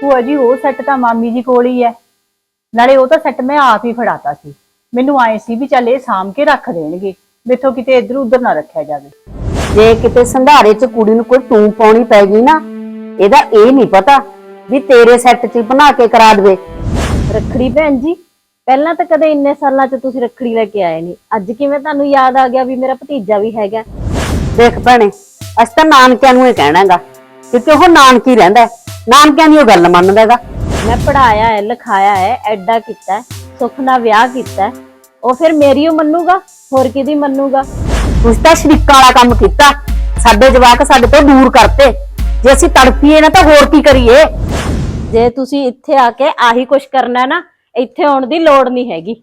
ਭੂਆ ਜੀ ਉਹ ਸੈੱਟ ਤਾਂ ਮਾਮੀ ਜੀ ਕੋਲ ਹੀ ਹੈ। ਨਾਲੇ ਉਹ ਤਾਂ ਸੈੱਟ ਮੈਂ ਆਪ ਹੀ ਫੜਾਤਾ ਸੀ। ਮੈਨੂੰ ਆਏ ਸੀ ਵੀ ਚੱਲ ਇਹ ਸਾਂਭ ਕੇ ਰੱਖ ਦੇਣਗੇ। ਮੇਥੋਂ ਕਿਤੇ ਇੱਧਰ ਉੱਧਰ ਨਾ ਰੱਖਿਆ ਜਾਵੇ। ਜੇ ਕਿਤੇ ਸੰਧਾਰੇ 'ਚ ਕੁੜੀ ਨੂੰ ਕੋਈ ਟੂੰ ਪਾਉਣੀ ਪੈ ਗਈ ਨਾ ਇਹਦਾ ਇਹ ਨਹੀਂ ਪਤਾ ਵੀ ਤੇਰੇ ਸੈੱਟ 'ਚ ਹੀ ਬਣਾ ਕੇ ਕਰਾ ਦੇਵੇ। ਰੱਖੜੀ ਭੈਣ ਜੀ ਪਹਿਲਾਂ ਤਾਂ ਕਦੇ ਇੰਨੇ ਸਾਲਾਂ 'ਚ ਤੁਸੀਂ ਰੱਖੜੀ ਲੈ ਕੇ ਆਏ ਨਹੀਂ। ਅੱਜ ਕਿਵੇਂ ਤੁਹਾਨੂੰ ਯਾਦ ਆ ਗਿਆ ਵੀ ਮੇਰਾ ਭਤੀਜਾ ਵੀ ਹੈਗਾ? ਦੇਖ ਭੈਣੇ ਅਸੀਂ ਤਾਂ ਨਾਨਕਿਆਂ ਨੂੰ ਇਹ ਕਹਿਣਾਗਾ ਕਿਉਂਕਿ ਉਹ ਨਾਨਕੀ ਰਹਿੰਦਾ ਹੈ। ਨਾਨਕਿਆਂ ਦੀ ਉਹ ਗੱਲ ਮੰਨਦਾ ਹੈਗਾ। ਮੈਂ ਪੜਾਇਆ ਹੈ ਲਿਖਾਇਆ ਹੈ ਐਡਾ ਕੀਤਾ ਹੈ, ਸੁੱਖ ਨਾਲ ਵਿਆਹ ਕੀਤਾ ਹੈ। ਉਹ ਫਿਰ ਮੇਰੀ ਓ ਮੰਨੂਗਾ ਹੋਰ ਕਿਹਦੀ ਮੰਨੂਗਾ? ਤੁਸੀਂ ਤਾਂ ਸ਼ਰੀਕਾਂ ਵਾਲਾ ਕੰਮ ਕੀਤਾ। ਸਾਡੇ ਜਵਾਕ ਸਾਡੇ ਤੋਂ ਦੂਰ ਕਰਤੇ। ਜੇ ਅਸੀਂ ਤੜਪੀਏ ਨਾ ਤਾਂ ਹੋਰ ਕੀ ਕਰੀਏ? ਜੇ ਤੁਸੀਂ ਇੱਥੇ ਆ ਕੇ ਆਹੀ ਕੁਛ ਕਰਨਾ ਹੈ ਨਾ ਇੱਥੇ ਆਉਣ ਦੀ ਲੋੜ ਨਹੀਂ ਹੈਗੀ।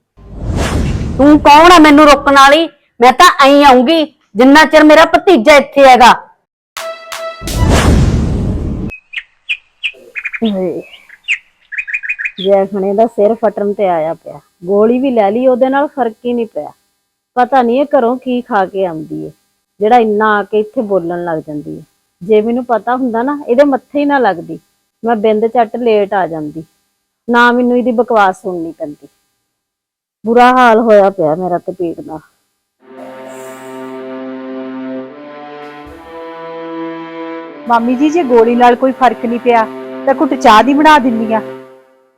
ਤੂੰ ਕੌਣ ਆ ਮੈਨੂੰ ਰੋਕਣ ਵਾਲੀ? ਮੈਂ ਤਾਂ ਐਂ ਆਉਂਗੀ ਜਿੰਨਾ ਚਿਰ ਮੇਰਾ ਭਤੀਜਾ ਇੱਥੇ ਹੈਗਾ। ਜੈਖਣੇ ਦਾ ਸਿਰ ਫਟਣ ਤੇ ਆਇਆ ਪਿਆ। ਗੋਲੀ ਵੀ ਲੈ ਲਈ, ਉਹਦੇ ਨਾਲ ਫ਼ਰਕ ਹੀ ਨਹੀਂ ਪਿਆ। ਪਤਾ ਨਹੀਂ ਇਹ ਘਰੋਂ ਕੀ ਖਾ ਕੇ ਆਉਂਦੀ ਏ, ਜਿਹੜਾ ਇੰਨਾ ਆ ਕੇ ਇੱਥੇ ਬੋਲਣ ਲੱਗ ਜਾਂਦੀ ਏ। ਜੇ ਮੈਨੂੰ ਪਤਾ ਹੁੰਦਾ ਨਾ, ਇਹਦੇ ਮੱਥੇ ਹੀ ਨਾ ਲੱਗਦੀ। ਮੈਂ ਬਿੰਦ ਝੱਟ ਲੇਟ ਆ ਜਾਂਦੀ। ਨਾ ਮੈਨੂੰ ਇਹਦੀ ਬਕਵਾਸ ਸੁਣਨੀ ਪੈਂਦੀ। ਬੁਰਾ ਹਾਲ ਹੋਇਆ ਪਿਆ ਮੇਰਾ ਤੇ ਪੀੜ ਦਾ। ਮਾਮੀ ਜੀ, ਜੇ ਗੋਲੀ ਨਾਲ ਕੋਈ ਫ਼ਰਕ ਨਹੀਂ ਪਿਆ ਤਾਂ ਘੁੱਟ ਚਾਹ ਦੀ ਬਣਾ ਦਿੰਨੀ ਆ।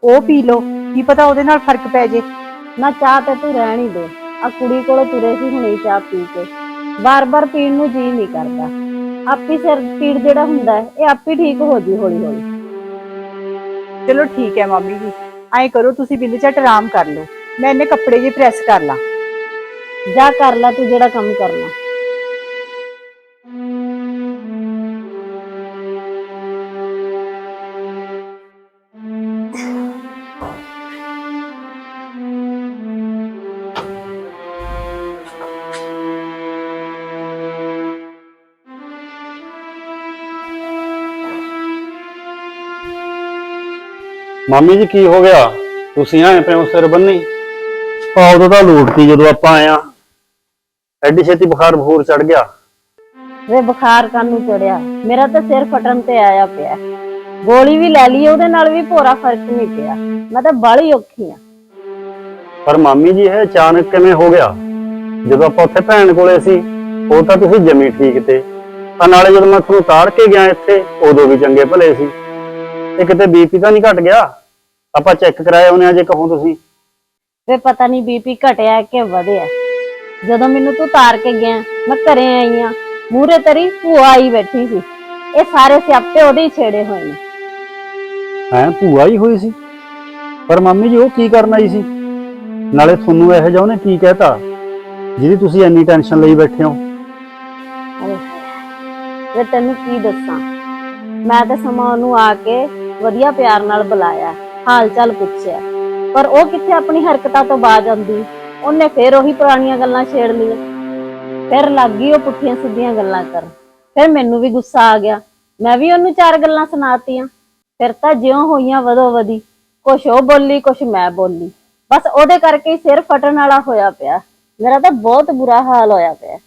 ਉਹ ਪੀ ਲਓ ਕੀ ਪਤਾ ਉਹਦੇ ਨਾਲ ਫ਼ਰਕ ਪੈ ਜੇ। ਨਾ ਚਾਹ ਤੇ ਤੂੰ ਰਹਿਣ ਹੀ ਦੇ। ਆ ਕੁੜੀ ਕੋਲੋਂ ਤੁਰੇ ਸੀ ਹੁਣੇ ਹੀ ਚਾਹ ਪੀ ਕੇ। ਬਾਰ-ਬਾਰ ਪੀਣ ਨੂੰ ਜੀ ਨਹੀਂ ਕਰਦਾ। ਆਪੀ ਸਿਰ ਪੀੜ ਜਿਹੜਾ ਹੁੰਦਾ ਹੈ ਇਹ ਆਪੇ ਠੀਕ ਹੋ ਜੀ ਹੌਲੀ ਹੌਲੀ ਚਲੋ ਠੀਕ ਹੈ ਮਾਮੀ ਜੀ। ਐਂ ਕਰੋ ਤੁਸੀਂ ਬਿੰਦ ਝਟ ਆਰਾਮ ਕਰ ਲਓ। ਮੈਂ ਇਹਨੇ ਕੱਪੜੇ ਜੇ ਪ੍ਰੈਸ ਕਰ ਲਾਂ। ਜਾ ਕਰ ਲੈ ਤੂੰ ਜਿਹੜਾ ਕੰਮ ਕਰਨਾ। ਮਾਮੀ ਜੀ ਕੀ ਹੋ ਗਿਆ? ਤੁਸੀਂ ਆਏ ਪਏ ਹੋ ਸਿਰ ਬੰਨੀ। ਆ ਉਦੋਂ ਤਾਂ ਲੂਟਤੀ ਜਦੋਂ ਆਪਾਂ ਆਏ ਆ ਐਡੀ ਛੇਤੀ ਬੁਖਾਰ ਬਖੂਰ ਚੜ ਗਿਆ। ਵੇ ਬੁਖਾਰ ਕਾਨੂੰ ਚੜਿਆ ਮੇਰਾ ਤਾਂ ਸਿਰ ਫਟਣ ਤੇ ਆਇਆ ਪਿਆ। ਗੋਲੀ ਵੀ ਲੈ ਲਈ ਉਹਦੇ ਨਾਲ ਵੀ ਭੋਰਾ ਫ਼ਰਕ ਨਹੀਂ ਪਿਆ। ਮੈਂ ਤਾਂ ਬਾਲੀ ਔਖੀ ਆ ਪਰ ਮਾਮੀ ਜੀ ਇਹ ਅਚਾਨਕ ਕਿਵੇਂ ਹੋ ਗਿਆ? ਜਦੋਂ ਆਪਾਂ ਉੱਥੇ ਭੈਣ ਕੋਲੇ ਸੀ ਉਹ ਤਾਂ ਤੁਸੀਂ ਜਮੀ ਠੀਕ ਤੇ। ਆ ਨਾਲੇ ਜਦੋਂ ਮੈਂ ਤੁਹਾਨੂੰ ਤਾੜ ਕੇ ਗਿਆ ਇੱਥੇ ਉਦੋਂ ਵੀ ਚੰਗੇ ਭਲੇ ਸੀ। ਇਹ ਕਿਤੇ ਬੀਪੀ ਤਾਂ ਨਹੀਂ ਘਟ ਗਿਆ? ਆਪਾਂ ਚੈੱਕ ਕਰਾਇਆ ਉਹਨੇ ਅਜੇ ਕਹੋ ਤੁਸੀਂ। ਵੇ ਪਤਾ ਨਹੀਂ ਬੀਪੀ ਘਟਿਆ ਕਿ ਵਧਿਆ। ਜਦੋਂ ਮੈਨੂੰ ਤੂੰ ਤਾਰ ਕੇ ਗਿਆ ਮੈਂ ਘਰੇ ਆਈ ਆ ਮੂਰੇ ਤੇਰੀ ਭੂਆ ਆਈ ਬੈਠੀ ਸੀ। ਇਹ ਸਾਰੇ ਸਿਆਪੇ ਉਹਦੇ ਹੀ ਛੇੜੇ ਹੋਏ ਨੇ। ਹੈਂ ਭੂਆ ਹੀ ਹੋਈ ਸੀ? ਪਰ ਮੰਮੀ ਜੀ ਉਹ ਕੀ ਕਰਨ ਆਈ ਸੀ? ਨਾਲੇ ਤੁਹਾਨੂੰ ਇਹੋ ਜਿਹਾ ਉਹਨੇ ਕੀ ਕਹਿਤਾ? ਜਿਹਦੀ ਤੁਸੀਂ ਇੰਨੀ ਟੈਨਸ਼ਨ ਲਈ ਬੈਠੇ ਹੋ। ਵੇ ਤੈਨੂੰ ਕੀ ਦੱਸਾਂ? ਮੈਂ ਤਾਂ ਸਮਾਂ ਉਹਨੂੰ ਆ ਕੇ ਵਧੀਆ ਪਿਆਰ ਨਾਲ ਬੁਲਾਇਆ। ਹਾਲ ਚਾਲ ਪੁੱਛਿਆ। ਪਰ ਉਹ ਕਿੱਥੇ ਆਪਣੀ ਹਰਕਤਾਂ ਤੋਂ ਬਾਜ ਆਉਂਦੀ? ਉਹਨੇ ਫੇਰ ਉਹੀ ਪੁਰਾਣੀਆਂ ਗੱਲਾਂ ਛੇੜ ਲਈਆਂ। ਫਿਰ ਲੱਗ ਉਹ ਪੁੱਠੀਆਂ ਸਿੱਧੀਆਂ ਗੱਲਾਂ ਕਰਨ। ਫਿਰ ਮੈਨੂੰ ਵੀ ਗੁੱਸਾ ਆ ਗਿਆ। ਮੈਂ ਵੀ ਉਹਨੂੰ ਚਾਰ ਗੱਲਾਂ ਸੁਣਾਤੀਆਂ। ਫਿਰ ਤਾਂ ਜਿਉਂ ਹੋਈਆਂ ਵਧੋ ਵਧੀ। ਕੁਛ ਉਹ ਬੋਲੀ, ਕੁਛ ਮੈਂ ਬੋਲੀ। ਬਸ ਉਹਦੇ ਕਰਕੇ ਹੀ ਸਿਰ ਫਟਣ ਵਾਲਾ ਹੋਇਆ ਪਿਆ। ਮੇਰਾ ਤਾਂ ਬਹੁਤ ਬੁਰਾ ਹਾਲ ਹੋਇਆ ਪਿਆ।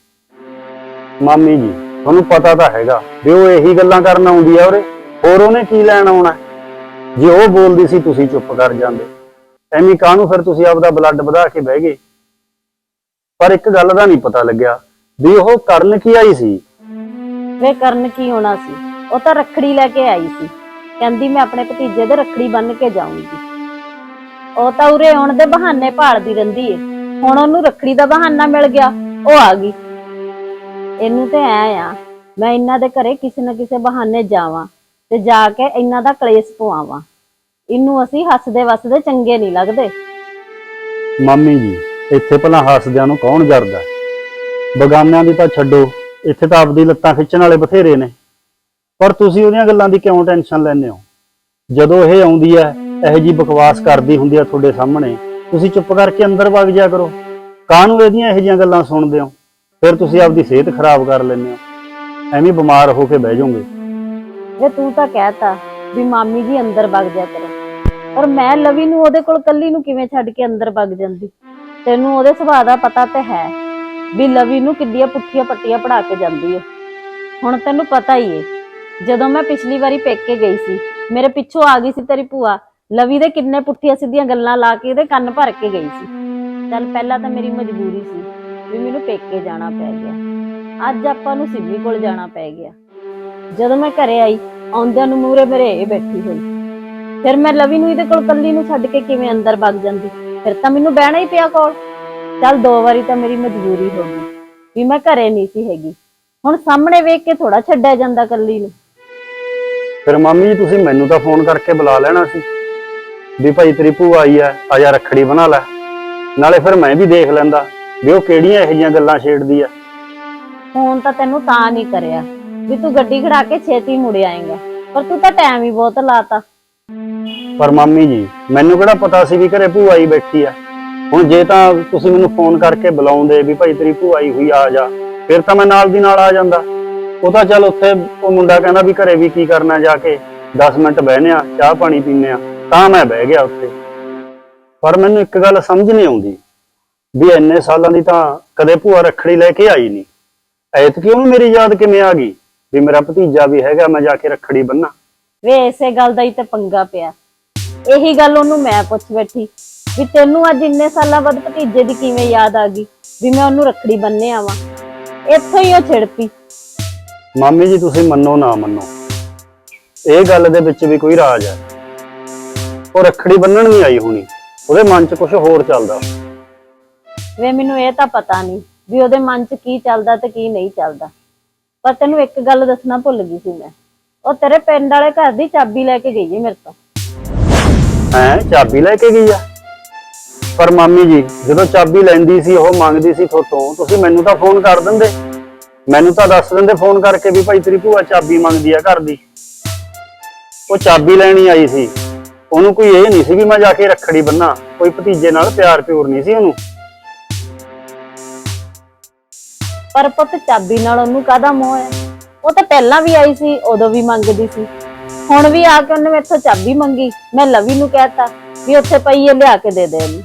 ਮਾਮੀ ਜੀ, ਤੁਹਾਨੂੰ ਪਤਾ ਤਾਂ ਹੈਗਾ ਵੀ ਉਹ ਇਹੀ ਗੱਲਾਂ ਕਰਨ ਆਉਂਦੀ ਆ ਉਰੇ। ਹੋਰ ਉਹਨੇ ਕੀ ਲੈਣ ਆਉਣਾ? ਜੇ ਉਹ ਬੋਲਦੀ ਸੀ, ਤੁਸੀਂ ਚੁੱਪ ਕਰ ਜਾਂਦੇ। ਐਵੇਂ ਕਾਹਨੂੰ ਫਿਰ ਤੁਸੀਂ ਆਪਦਾ ਬਲੱਡ ਵਧਾ ਕੇ ਬਹਿ ਗਏ? ਪਰ ਇੱਕ ਗੱਲ ਦਾ ਨਹੀਂ ਪਤਾ ਲੱਗਿਆ ਵੀ ਉਹ ਕਰਨ ਕੀ ਆਈ ਸੀ। ਵੇ, ਕਰਨ ਕੀ ਹੋਣਾ ਸੀ? ਉਹ ਤਾਂ ਰੱਖੜੀ ਲੈ ਕੇ ਆਈ ਸੀ। ਕਹਿੰਦੀ, ਮੈਂ ਆਪਣੇ ਭਤੀਜੇ ਦੇ ਰੱਖੜੀ ਬੰਨ ਕੇ ਜਾਊਂਗੀ। ਉਹ ਤਾਂ ਉਰੇ ਆਉਣ ਦੇ ਬਹਾਨੇ ਭਾਲਦੀ ਰਹਿੰਦੀ ਏ। ਹੁਣ ਉਹਨੂੰ ਰੱਖੜੀ ਦਾ ਬਹਾਨਾ ਮਿਲ ਗਿਆ, ਉਹ ਆ ਗਈ। ਇਹਨੂੰ ਤੇ ਐ ਆ, ਮੈਂ ਇਹਨਾਂ ਦੇ ਘਰੇ ਕਿਸੇ ਨਾ ਕਿਸੇ ਬਹਾਨੇ ਜਾਵਾਂ। ਤੇ ਜਾ ਕੇ ਇਹਨਾਂ ਦਾ ਕਲੇਸ਼ ਪਵਾਵਾਂ। ਇਹਨੂੰ ਅਸੀਂ ਹੱਸਦੇ ਵਸਦੇ ਚੰਗੇ ਨਹੀਂ ਲੱਗਦੇ। ਮਾਮੀ ਜੀ, ਇੱਥੇ ਭਲਾ ਹੱਸਦਿਆਂ ਨੂੰ ਕੌਣ ਜਰਦਾ? ਬਗਾਨਿਆਂ ਦੀ ਤਾਂ ਛੱਡੋ, ਇੱਥੇ ਤਾਂ ਆਪਦੀ ਲੱਤਾਂ ਖਿੱਚਣ ਵਾਲੇ ਬਥੇਰੇ ਨੇ। ਪਰ ਤੁਸੀਂ ਉਹਦੀਆਂ ਗੱਲਾਂ ਦੀ ਕਿਉਂ ਟੈਨਸ਼ਨ ਲੈਂਦੇ ਹੋ? ਜਦੋਂ ਇਹ ਆਉਂਦੀ ਹੈ, ਇਹੋ ਜੀ ਬਕਵਾਸ ਕਰਦੀ ਹੁੰਦੀ ਆ ਤੁਹਾਡੇ ਸਾਹਮਣੇ, ਤੁਸੀਂ ਚੁੱਪ ਕਰਕੇ ਅੰਦਰ ਵਗ ਜਾ ਕਰੋ। ਕਾਹਨੂੰ ਇਹਦੀਆਂ ਇਹੋ ਜਿਹੀਆਂ ਗੱਲਾਂ ਸੁਣਦੇ ਹੋ? ਫਿਰ ਤੁਸੀਂ ਆਪਦੀ ਸਿਹਤ ਖਰਾਬ ਕਰ ਲੈਂਦੇ ਹੋ। ਐਵੇਂ ਬਿਮਾਰ ਹੋ ਕੇ ਬਹਿ ਜਾਓਗੇ। ਵੇ ਤੂੰ ਤਾਂ ਕਹਿਤਾ ਵੀ ਮਾਮੀ ਜੀ ਅੰਦਰ ਵਗ ਜਾ ਕਰੋ। ਪਰ ਮੈਂ ਲਵੀ ਨੂੰ ਉਹਦੇ ਕੋਲ ਕੱਲੀ ਨੂੰ ਕਿਵੇਂ ਛੱਡ ਕੇ ਅੰਦਰ ਵਗ ਜਾਂਦੀ? ਤੈਨੂੰ ਉਹਦੇ ਸੁਭਾਅ ਦਾ ਪਤਾ ਤੇ ਹੈ ਵੀ ਲਵੀ ਨੂੰ ਕਿੱਡੀਆਂ ਪੁੱਠੀਆਂ ਪੱਟੀਆਂ ਪੜਾ ਕੇ ਜਾਂਦੀ ਹੈ ਹੁਣ ਤੈਨੂੰ ਪਤਾ ਹੀ ਏ, ਜਦੋਂ ਮੈਂ ਪਿਛਲੀ ਵਾਰੀ ਪੇਕੇ ਗਈ ਸੀ, ਮੇਰੇ ਪਿੱਛੋਂ ਆ ਗਈ ਸੀ ਤੇਰੀ ਭੂਆ, ਲਵੀ ਦੇ ਕਿੰਨੇ ਪੁੱਠੀਆਂ ਸਿੱਧੀਆਂ ਗੱਲਾਂ ਲਾ ਕੇ ਇਹਦੇ ਕੰਨ ਭਰ ਕੇ ਗਈ ਸੀ। ਚੱਲ ਪਹਿਲਾਂ ਤਾਂ ਮੇਰੀ ਮਜਬੂਰੀ ਸੀ ਵੀ ਮੈਨੂੰ ਪੇਕੇ ਜਾਣਾ ਪੈ ਗਿਆ। ਅੱਜ ਆਪਾਂ ਨੂੰ ਸਿੱਧੀ ਕੋਲ ਜਾਣਾ ਪੈ ਗਿਆ। ਜਦੋਂ ਮੈਂ ਘਰੇ ਆਈ ਆਉਂਦਿਆਂ ਨੂੰ ਮੂਰੇ ਮੇਰੇ ਇਹ ਬੈਠੀ ਹੋਈ। ਫਿਰ ਮੈਂ ਲਵੀ ਨੂੰ ਇਹਦੇ ਕੋਲ ਕੱਲੀ ਨੂੰ ਛੱਡ ਕੇ ਕਿਵੇਂ ਅੰਦਰ ਵਗ ਜਾਂਦੀ? ਫਿਰ ਤਾਂ ਮੈਨੂੰ ਬਹਿਣਾ ਹੀ ਪਿਆ ਕੋਲ। ਚੱਲ ਦੋ ਵਾਰੀ ਤਾਂ ਮੇਰੀ ਮਜਬੂਰੀ ਹੋ ਗਈ ਵੀ ਮੈਂ ਘਰੇ ਨਹੀਂ ਸੀ ਹੈਗੀ। ਹੁਣ ਸਾਹਮਣੇ ਵੇਖ ਕੇ ਥੋੜਾ ਛੱਡਿਆ ਜਾਂਦਾ ਕੱਲੀ ਨੂੰ। ਫਿਰ ਮਾਮੀ ਜੀ ਤੁਸੀਂ ਮੈਨੂੰ ਤਾਂ ਫੋਨ ਕਰਕੇ ਬੁਲਾ ਲੈਣਾ ਸੀ ਵੀ ਭਾਈ ਤੇਰੀ ਭੂਆ ਆਈ ਐ ਆ ਜਾ ਰੱਖੜੀ ਬਣਾ ਲੈ। ਨਾਲੇ ਫਿਰ ਮੈਂ ਵੀ ਦੇਖ ਲੈਂਦਾ ਵੀ ਉਹ ਕਿਹੜੀਆਂ ਇਹੋ ਜਿਹੀਆਂ ਗੱਲਾਂ ਛੇੜਦੀ ਆ। ਫੋਨ ਤਾਂ ਤੈਨੂੰ ਤਾਂ ਨਹੀਂ ਕਰਿਆ। ਵੀ ਤੂੰ ਗੱਡੀ ਖੜਾ ਕੇ ਛੇਤੀ ਮੁੜ ਆਏਗਾ। ਪਰ ਤੂੰ ਤਾਂ ਟਾਈਮ ਹੀ ਬਹੁਤ ਲਾਤਾ। ਪਰ ਮਾਮੀ ਜੀ, ਮੈਨੂੰ ਕਿਹੜਾ ਪਤਾ ਸੀ ਵੀ ਘਰੇ ਭੂਆ ਆਈ ਬੈਠੀ ਆ? ਹੁਣ ਜੇ ਤਾਂ ਤੁਸੀਂ ਮੈਨੂੰ ਫੋਨ ਕਰਕੇ ਬੁਲਾਉਂਦੇ ਵੀ ਭਾਈ ਤੇਰੀ ਭੂਆ ਆਈ ਹੋਈ ਆ ਜਾ, ਫਿਰ ਤਾਂ ਮੈਂ ਨਾਲ ਦੀ ਨਾਲ ਆ ਜਾਂਦਾ। ਉਹ ਤਾਂ ਚੱਲ ਉੱਥੇ ਉਹ ਮੁੰਡਾ ਕਹਿੰਦਾ ਵੀ ਘਰੇ ਵੀ ਕੀ ਕਰਨਾ ਜਾ ਕੇ 10 ਮਿੰਟ ਬਹਿਨੇ ਆ, ਚਾਹ ਪਾਣੀ ਪੀਨੇ ਆ, ਤਾਂ ਮੈਂ ਬਹਿ ਗਿਆ ਉੱਥੇ। ਪਰ ਮੈਨੂੰ ਇੱਕ ਗੱਲ ਸਮਝ ਨਹੀਂ ਆਉਂਦੀ, ਵੀ ਇੰਨੇ ਸਾਲਾਂ ਦੀ ਤਾਂ ਕਦੇ ਭੂਆ ਰੱਖੜੀ ਲੈ ਕੇ ਆਈ ਨਹੀਂ। ਐਤਕੀ ਉਹਨੂੰ ਮੇਰੀ ਯਾਦ ਕਿਵੇਂ ਆ ਗਈ? ਵੀ ਮੇਰਾ ਭਤੀਜਾ ਵੀ ਹੈਗਾ ਮੈਂ ਜਾ ਕੇ ਰੱਖੜੀ ਬੰਨਾ ਵੇ ਇਸੇ ਗੱਲ ਦਾ ਹੀ ਤੇ ਪੰਗਾ ਪਿਆ। ਇਹੀ ਗੱਲ ਉਹਨੂੰ ਮੈਂ ਪੁੱਛ ਬੈਠੀ ਵੀ ਤੈਨੂੰ ਅੱਜ ਇੰਨੇ ਸਾਲਾਂ ਬਾਅਦ ਭਤੀਜੇ ਦੀ ਕਿਵੇਂ ਯਾਦ ਆ ਗਈ ਵੀ ਮੈਂ ਉਹਨੂੰ ਰੱਖੜੀ ਬੰਨੇ ਆਵਾਂ? ਇੱਥੋਂ ਹੀ ਉਹ ਛਿੜਪੀ ਮਾਮੀ ਜੀ ਤੁਸੀਂ ਮੰਨੋ ਨਾ ਮੰਨੋ। ਇਹ ਗੱਲ ਦੇ ਵਿੱਚ ਵੀ ਕੋਈ ਰਾਜ ਹੈ। ਉਹ ਰੱਖੜੀ ਬੰਨਣ ਨਹੀਂ ਆਈ ਹੋਣੀ। ਉਹਦੇ ਮਨ 'ਚ ਕੁਝ ਹੋਰ ਚੱਲਦਾ। ਵੇ ਮੈਨੂੰ ਇਹ ਤਾਂ ਪਤਾ ਨਹੀਂ ਵੀ ਉਹਦੇ ਮਨ 'ਚ ਕੀ ਚੱਲਦਾ ਤੇ ਕੀ ਨਹੀਂ ਚੱਲਦਾ। ਪਰ ਤੈਨੂੰ ਇੱਕ ਗੱਲ ਦੱਸਣਾ ਭੁੱਲ ਗਈ ਸੀ ਮੈਂ। ਉਹ ਤੇਰੇ ਪਿੰਡ ਵਾਲੇ ਘਰ ਦੀ ਚਾਬੀ ਲੈ ਕੇ ਗਈ ਹੈ ਮੇਰੇ ਤੋਂ। ਹੈ, ਚਾਬੀ ਲੈ ਕੇ ਗਈ ਆ? ਪਰ ਮਾਮੀ ਜੀ, ਜਦੋਂ ਚਾਬੀ ਲੈਂਦੀ ਸੀ, ਉਹ ਮੰਗਦੀ ਸੀ ਥੋਤੋਂ, ਤੁਸੀਂ ਮੈਨੂੰ ਤਾਂ ਫੋਨ ਕਰ ਦਿੰਦੇ। ਮੈਨੂੰ ਤਾਂ ਦੱਸ ਦਿੰਦੇ ਫੋਨ ਕਰਕੇ ਵੀ ਭਾਈ ਤੇਰੀ ਭੂਆ ਚਾਬੀ ਮੰਗਦੀ ਆ ਘਰ ਦੀ। ਉਹ ਚਾਬੀ ਲੈਣੀ ਆਈ ਸੀ। ਉਹਨੂੰ ਕੋਈ ਇਹ ਨਹੀਂ ਸੀ ਵੀ ਮੈਂ ਜਾ ਕੇ ਰੱਖੜੀ ਬੰਨਾ ਕੋਈ ਭਤੀਜੇ ਨਾਲ ਪਿਆਰ ਪਿਓਰ ਨਹੀਂ ਸੀ ਉਹਨੂੰ। ਪਰ ਪੁੱਤ ਚਾਬੀ ਨਾਲ ਉਹਨੂੰ ਕਾਹਦਾ ਮੋਹ ਹੈ? ਉਹ ਤਾਂ ਪਹਿਲਾਂ ਵੀ ਆਈ ਸੀ, ਉਦੋਂ ਵੀ ਮੰਗਦੀ ਸੀ। ਹੁਣ ਵੀ ਆ ਕੇ ਉਹਨੇ ਮੈਥੋਂ ਚਾਬੀ ਮੰਗੀ, ਮੈਂ ਲਵੀ ਨੂੰ ਕਹਿਤਾ ਵੀ ਉੱਥੇ ਪਈ ਹੈ, ਲਿਆ ਕੇ ਦੇ ਦੇ ਇਹਨੂੰ।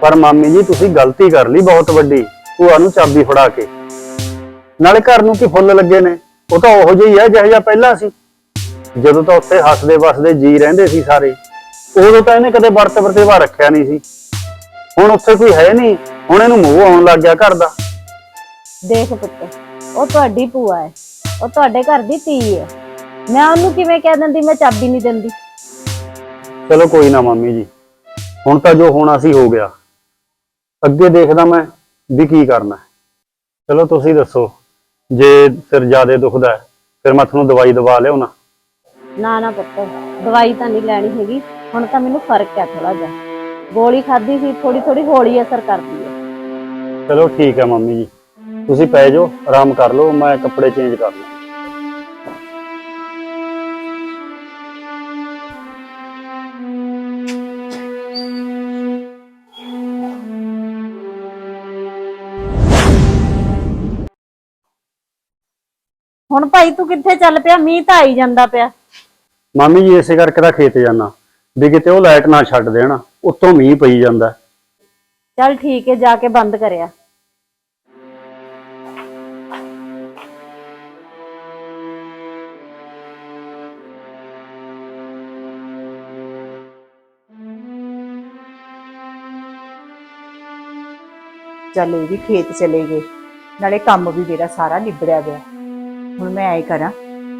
ਪਰ ਮਾਮੀ ਜੀ, ਤੁਸੀਂ ਗਲਤੀ ਕਰ ਲਈ ਬਹੁਤ ਵੱਡੀ, ਭੂਆ ਨੂੰ ਚਾਬੀ ਫੜਾ ਕੇ। ਨਾਲੇ ਘਰ ਨੂੰ ਕੀ ਫੁੱਲ ਲੱਗੇ ਨੇ? ਉਹ ਤਾਂ ਉਹੋ ਜਿਹੀ ਹੈ, ਜਿਹੋ ਜਿਹਾ ਪਹਿਲਾਂ ਸੀ। ਜਦੋਂ ਤਾਂ ਉੱਥੇ ਹੱਸਦੇ ਵਸਦੇ ਜੀ ਰਹਿੰਦੇ ਸੀ ਸਾਰੇ, ਉਦੋਂ ਤਾਂ ਇਹਨੇ ਕਦੇ ਵਰਤ ਵਰਤੇਵਾ ਰੱਖਿਆ ਨਹੀਂ ਸੀ। ਹੁਣ ਉੱਥੇ ਕੋਈ ਹੈ ਨਹੀਂ, ਹੁਣ ਇਹਨੂੰ ਮੂੰਹ ਆਉਣ ਲੱਗ ਗਿਆ ਘਰ ਦਾ। ਦੇਖ ਪੁੱਤ ਉਹ ਤੁਹਾਡੀ ਭੂਆ ਹੈ ਉਹ ਤੁਹਾਡੇ ਘਰ ਦੀ ਧੀ ਹੈ। ਮੈਂ ਉਹਨੂੰ ਕਿਵੇਂ ਕਹਿ ਦਿੰਦੀ ਮੈਂ ਚਾਬੀ ਨਹੀਂ ਦਿੰਦੀ? ਚਲੋ ਕੋਈ ਨਾ ਮਾਮੀ ਜੀ ਹੁਣ ਤਾਂ ਜੋ ਹੋਣਾ ਸੀ ਹੋ ਗਿਆ। ਅੱਗੇ ਦੇਖਦਾ ਮੈਂ ਵੀ ਕੀ ਕਰਨਾ। ਚਲੋ ਤੁਸੀਂ ਦੱਸੋ ਜੇ ਸਿਰ ਜ਼ਿਆਦਾ ਦੁਖਦਾ ਹੈ, ਫਿਰ ਮੈਂ ਤੁਹਾਨੂੰ ਦਵਾਈ ਦਵਾ ਲਿਆਉਣਾ। ਨਾ ਨਾ ਪੁੱਤ ਦਵਾਈ ਤਾਂ ਨਹੀਂ ਲੈਣੀ ਹੈਗੀ ਹੁਣ ਤਾਂ ਮੈਨੂੰ ਫ਼ਰਕ ਹੈ ਥੋੜਾ ਜਿਹਾ। ਗੋਲੀ ਖਾਧੀ ਸੀ ਥੋੜੀ ਥੋੜੀ ਹੌਲੀ ਅਸਰ ਕਰਦੀ ਹੈ। ਚਲੋ ਠੀਕ ਹੈ ਮੰਮੀ ਜੀ। ਤੁਸੀਂ ਪੈ ਜਾਓ ਆਰਾਮ ਕਰ ਲਓ ਮੈਂ ਕੱਪੜੇ ਚੇਂਜ ਕਰ ਲਾਂ। ਹੁਣ ਭਾਈ ਤੂੰ ਕਿੱਥੇ ਚੱਲ ਪਿਆ? ਮੀਂਹ ਤਾਂ ਆਈ ਜਾਂਦਾ ਪਿਆ। ਮਾਮੀ ਜੀ ਇਸੇ ਕਰਕੇ ਤਾਂ ਖੇਤ ਜਾਣਾ ਵੀ ਕਿਤੇ ਉਹ ਲਾਈਟ ਨਾ ਛੱਡ ਦੇਣ ਉੱਤੋਂ ਮੀਂਹ ਪਈ ਜਾਂਦਾ। ਚੱਲ ਠੀਕ ਹੈ ਜਾ ਕੇ ਬੰਦ ਕਰਿਆ। ਚੱਲ ਇਹ ਵੀ ਖੇਤ ਚਲੇ ਗਏ। ਨਾਲੇ ਕੰਮ ਵੀ ਮੇਰਾ ਸਾਰਾ ਨਿਬੜਿਆ ਗਿਆ। ਹੁਣ ਮੈਂ ਐ ਕਰਾਂ,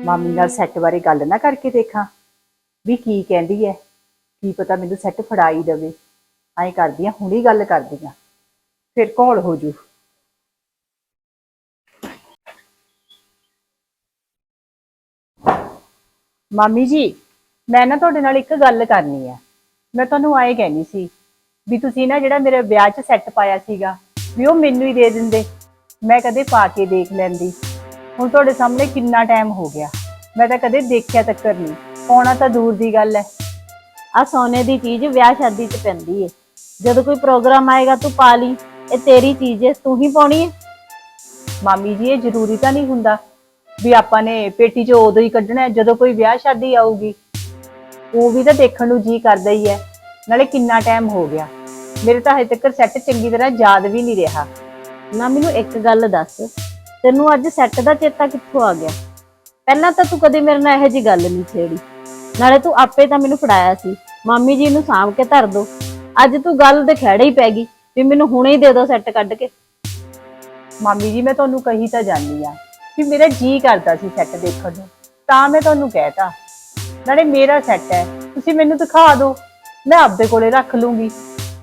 ਮਾਮੀ ਨਾਲ ਸੈੱਟ ਬਾਰੇ ਗੱਲ ਨਾ ਕਰਕੇ ਦੇਖਾਂ। ਵੀ ਕੀ ਕਹਿੰਦੀ ਐ, ਕੀ ਪਤਾ ਮੈਨੂੰ ਸੈੱਟ ਫੜਾਈ ਦੇਵੇ। ਐਂ ਕਰਦੀ ਆ ਹੁਣੀ ਗੱਲ ਕਰਦੀ ਆ ਫਿਰ ਘੋਲ ਹੋ ਜੂ ਮਾਮੀ ਜੀ, ਮੈਂ ਨਾ ਤੁਹਾਡੇ ਨਾਲ ਇੱਕ ਗੱਲ ਕਰਨੀ ਆ ਮੈਂ ਤੁਹਾਨੂੰ ਆਏ ਕਹਿਣੀ ਸੀ ਵੀ ਤੁਸੀਂ ਨਾ ਜਿਹੜਾ ਮੇਰੇ ਵਿਆਹ 'ਚ ਸੈੱਟ ਪਾਇਆ ਸੀਗਾ ਵੀ ਉਹ ਮੈਨੂੰ ਹੀ ਦੇ ਦਿੰਦੇ। ਮੈਂ ਕਦੇ ਪਾ ਕੇ ਦੇਖ ਲੈਂਦੀ। ਹੁਣ ਤੁਹਾਡੇ ਸਾਹਮਣੇ ਕਿੰਨਾ ਟਾਈਮ ਹੋ ਗਿਆ। ਮੈਂ ਤਾਂ ਕਦੇ ਦੇਖਿਆ ਤੱਕ ਨਹੀਂ। ਪਾਉਣਾ ਤਾਂ ਦੂਰ ਦੀ ਗੱਲ ਹੈ। ਆ ਸੋਨੇ ਦੀ ਚੀਜ਼ ਵਿਆਹ ਸ਼ਾਦੀ 'ਚ ਪੈਂਦੀ ਏ। ਜਦੋਂ ਕੋਈ ਪ੍ਰੋਗਰਾਮ ਆਏਗਾ ਤੂੰ ਪਾ ਲਈ। ਇਹ ਤੇਰੀ ਚੀਜ਼ ਏ ਤੂੰ ਹੀ ਪਾਉਣੀ ਏ। ਮਾਮੀ ਜੀ ਇਹ ਜ਼ਰੂਰੀ ਤਾਂ ਨਹੀਂ ਹੁੰਦਾ ਵੀ ਆਪਾਂ ਨੇ ਪੇਟੀ 'ਚ ਉਦੋਂ ਹੀ ਕੱਢਣਾ ਜਦੋਂ ਕੋਈ ਵਿਆਹ ਸ਼ਾਦੀ ਆਊਗੀ। ਉਹ ਵੀ ਤਾਂ ਦੇਖਣ ਨੂੰ ਜੀ ਕਰਦਾ ਹੀ ਹੈ। ਨਾਲੇ ਕਿੰਨਾ ਟਾਈਮ ਹੋ ਗਿਆ। ਮੇਰੇ ਤਾਂ ਹਜੇ ਤੱਕ ਸੈੱਟ ਚੰਗੀ ਤਰ੍ਹਾਂ ਯਾਦ ਵੀ ਨਹੀਂ ਰਿਹਾ। ਨਾ ਮੈਨੂੰ ਇੱਕ ਗੱਲ ਦੱਸ, ਤੈਨੂੰ ਅੱਜ ਸੈੱਟ ਦਾ ਚੇਤਾ ਕਿੱਥੋਂ ਆ ਗਿਆ? ਪਹਿਲਾਂ ਤਾਂ ਤੂੰ ਕਦੇ ਮੇਰੇ ਨਾਲ ਇਹੋ ਜੀ ਗੱਲ ਨਹੀਂ ਛੇੜੀ। ਨਾਲੇ ਤੂੰ ਆਪੇ ਤਾਂ ਮੈਨੂੰ ਫੜਾਇਆ ਸੀ। ਮਾਮੀ ਜੀ ਨੂੰ ਸਾਂਭ ਕੇ ਧਰ ਦੋ। ਅੱਜ ਤੂੰ ਗੱਲ ਦੇ ਖੜੇ ਹੀ ਪੈ ਗਈ ਵੀ ਮੈਨੂੰ ਹੁਣੇ ਹੀ ਦੇ ਦੋ ਸੈੱਟ ਕੱਢ ਕੇ। ਮਾਮੀ ਜੀ, ਮੈਂ ਤੁਹਾਨੂੰ ਕਹੀ ਤਾਂ ਜਾਂਦੀ ਆ ਕਿ ਮੇਰਾ ਜੀ ਕਰਦਾ ਸੀ ਸੈੱਟ ਦੇਖਣ ਨੂੰ। ਤਾਂ ਮੈਂ ਤੁਹਾਨੂੰ ਕਹਿਤਾ। ਨਾਲੇ ਮੇਰਾ ਸੈੱਟ ਹੈ। ਤੁਸੀਂ ਮੈਨੂੰ ਦਿਖਾ ਦਿਓ। ਮੈਂ ਆਪਦੇ ਕੋਲੇ ਰੱਖ ਲੂੰਗੀ।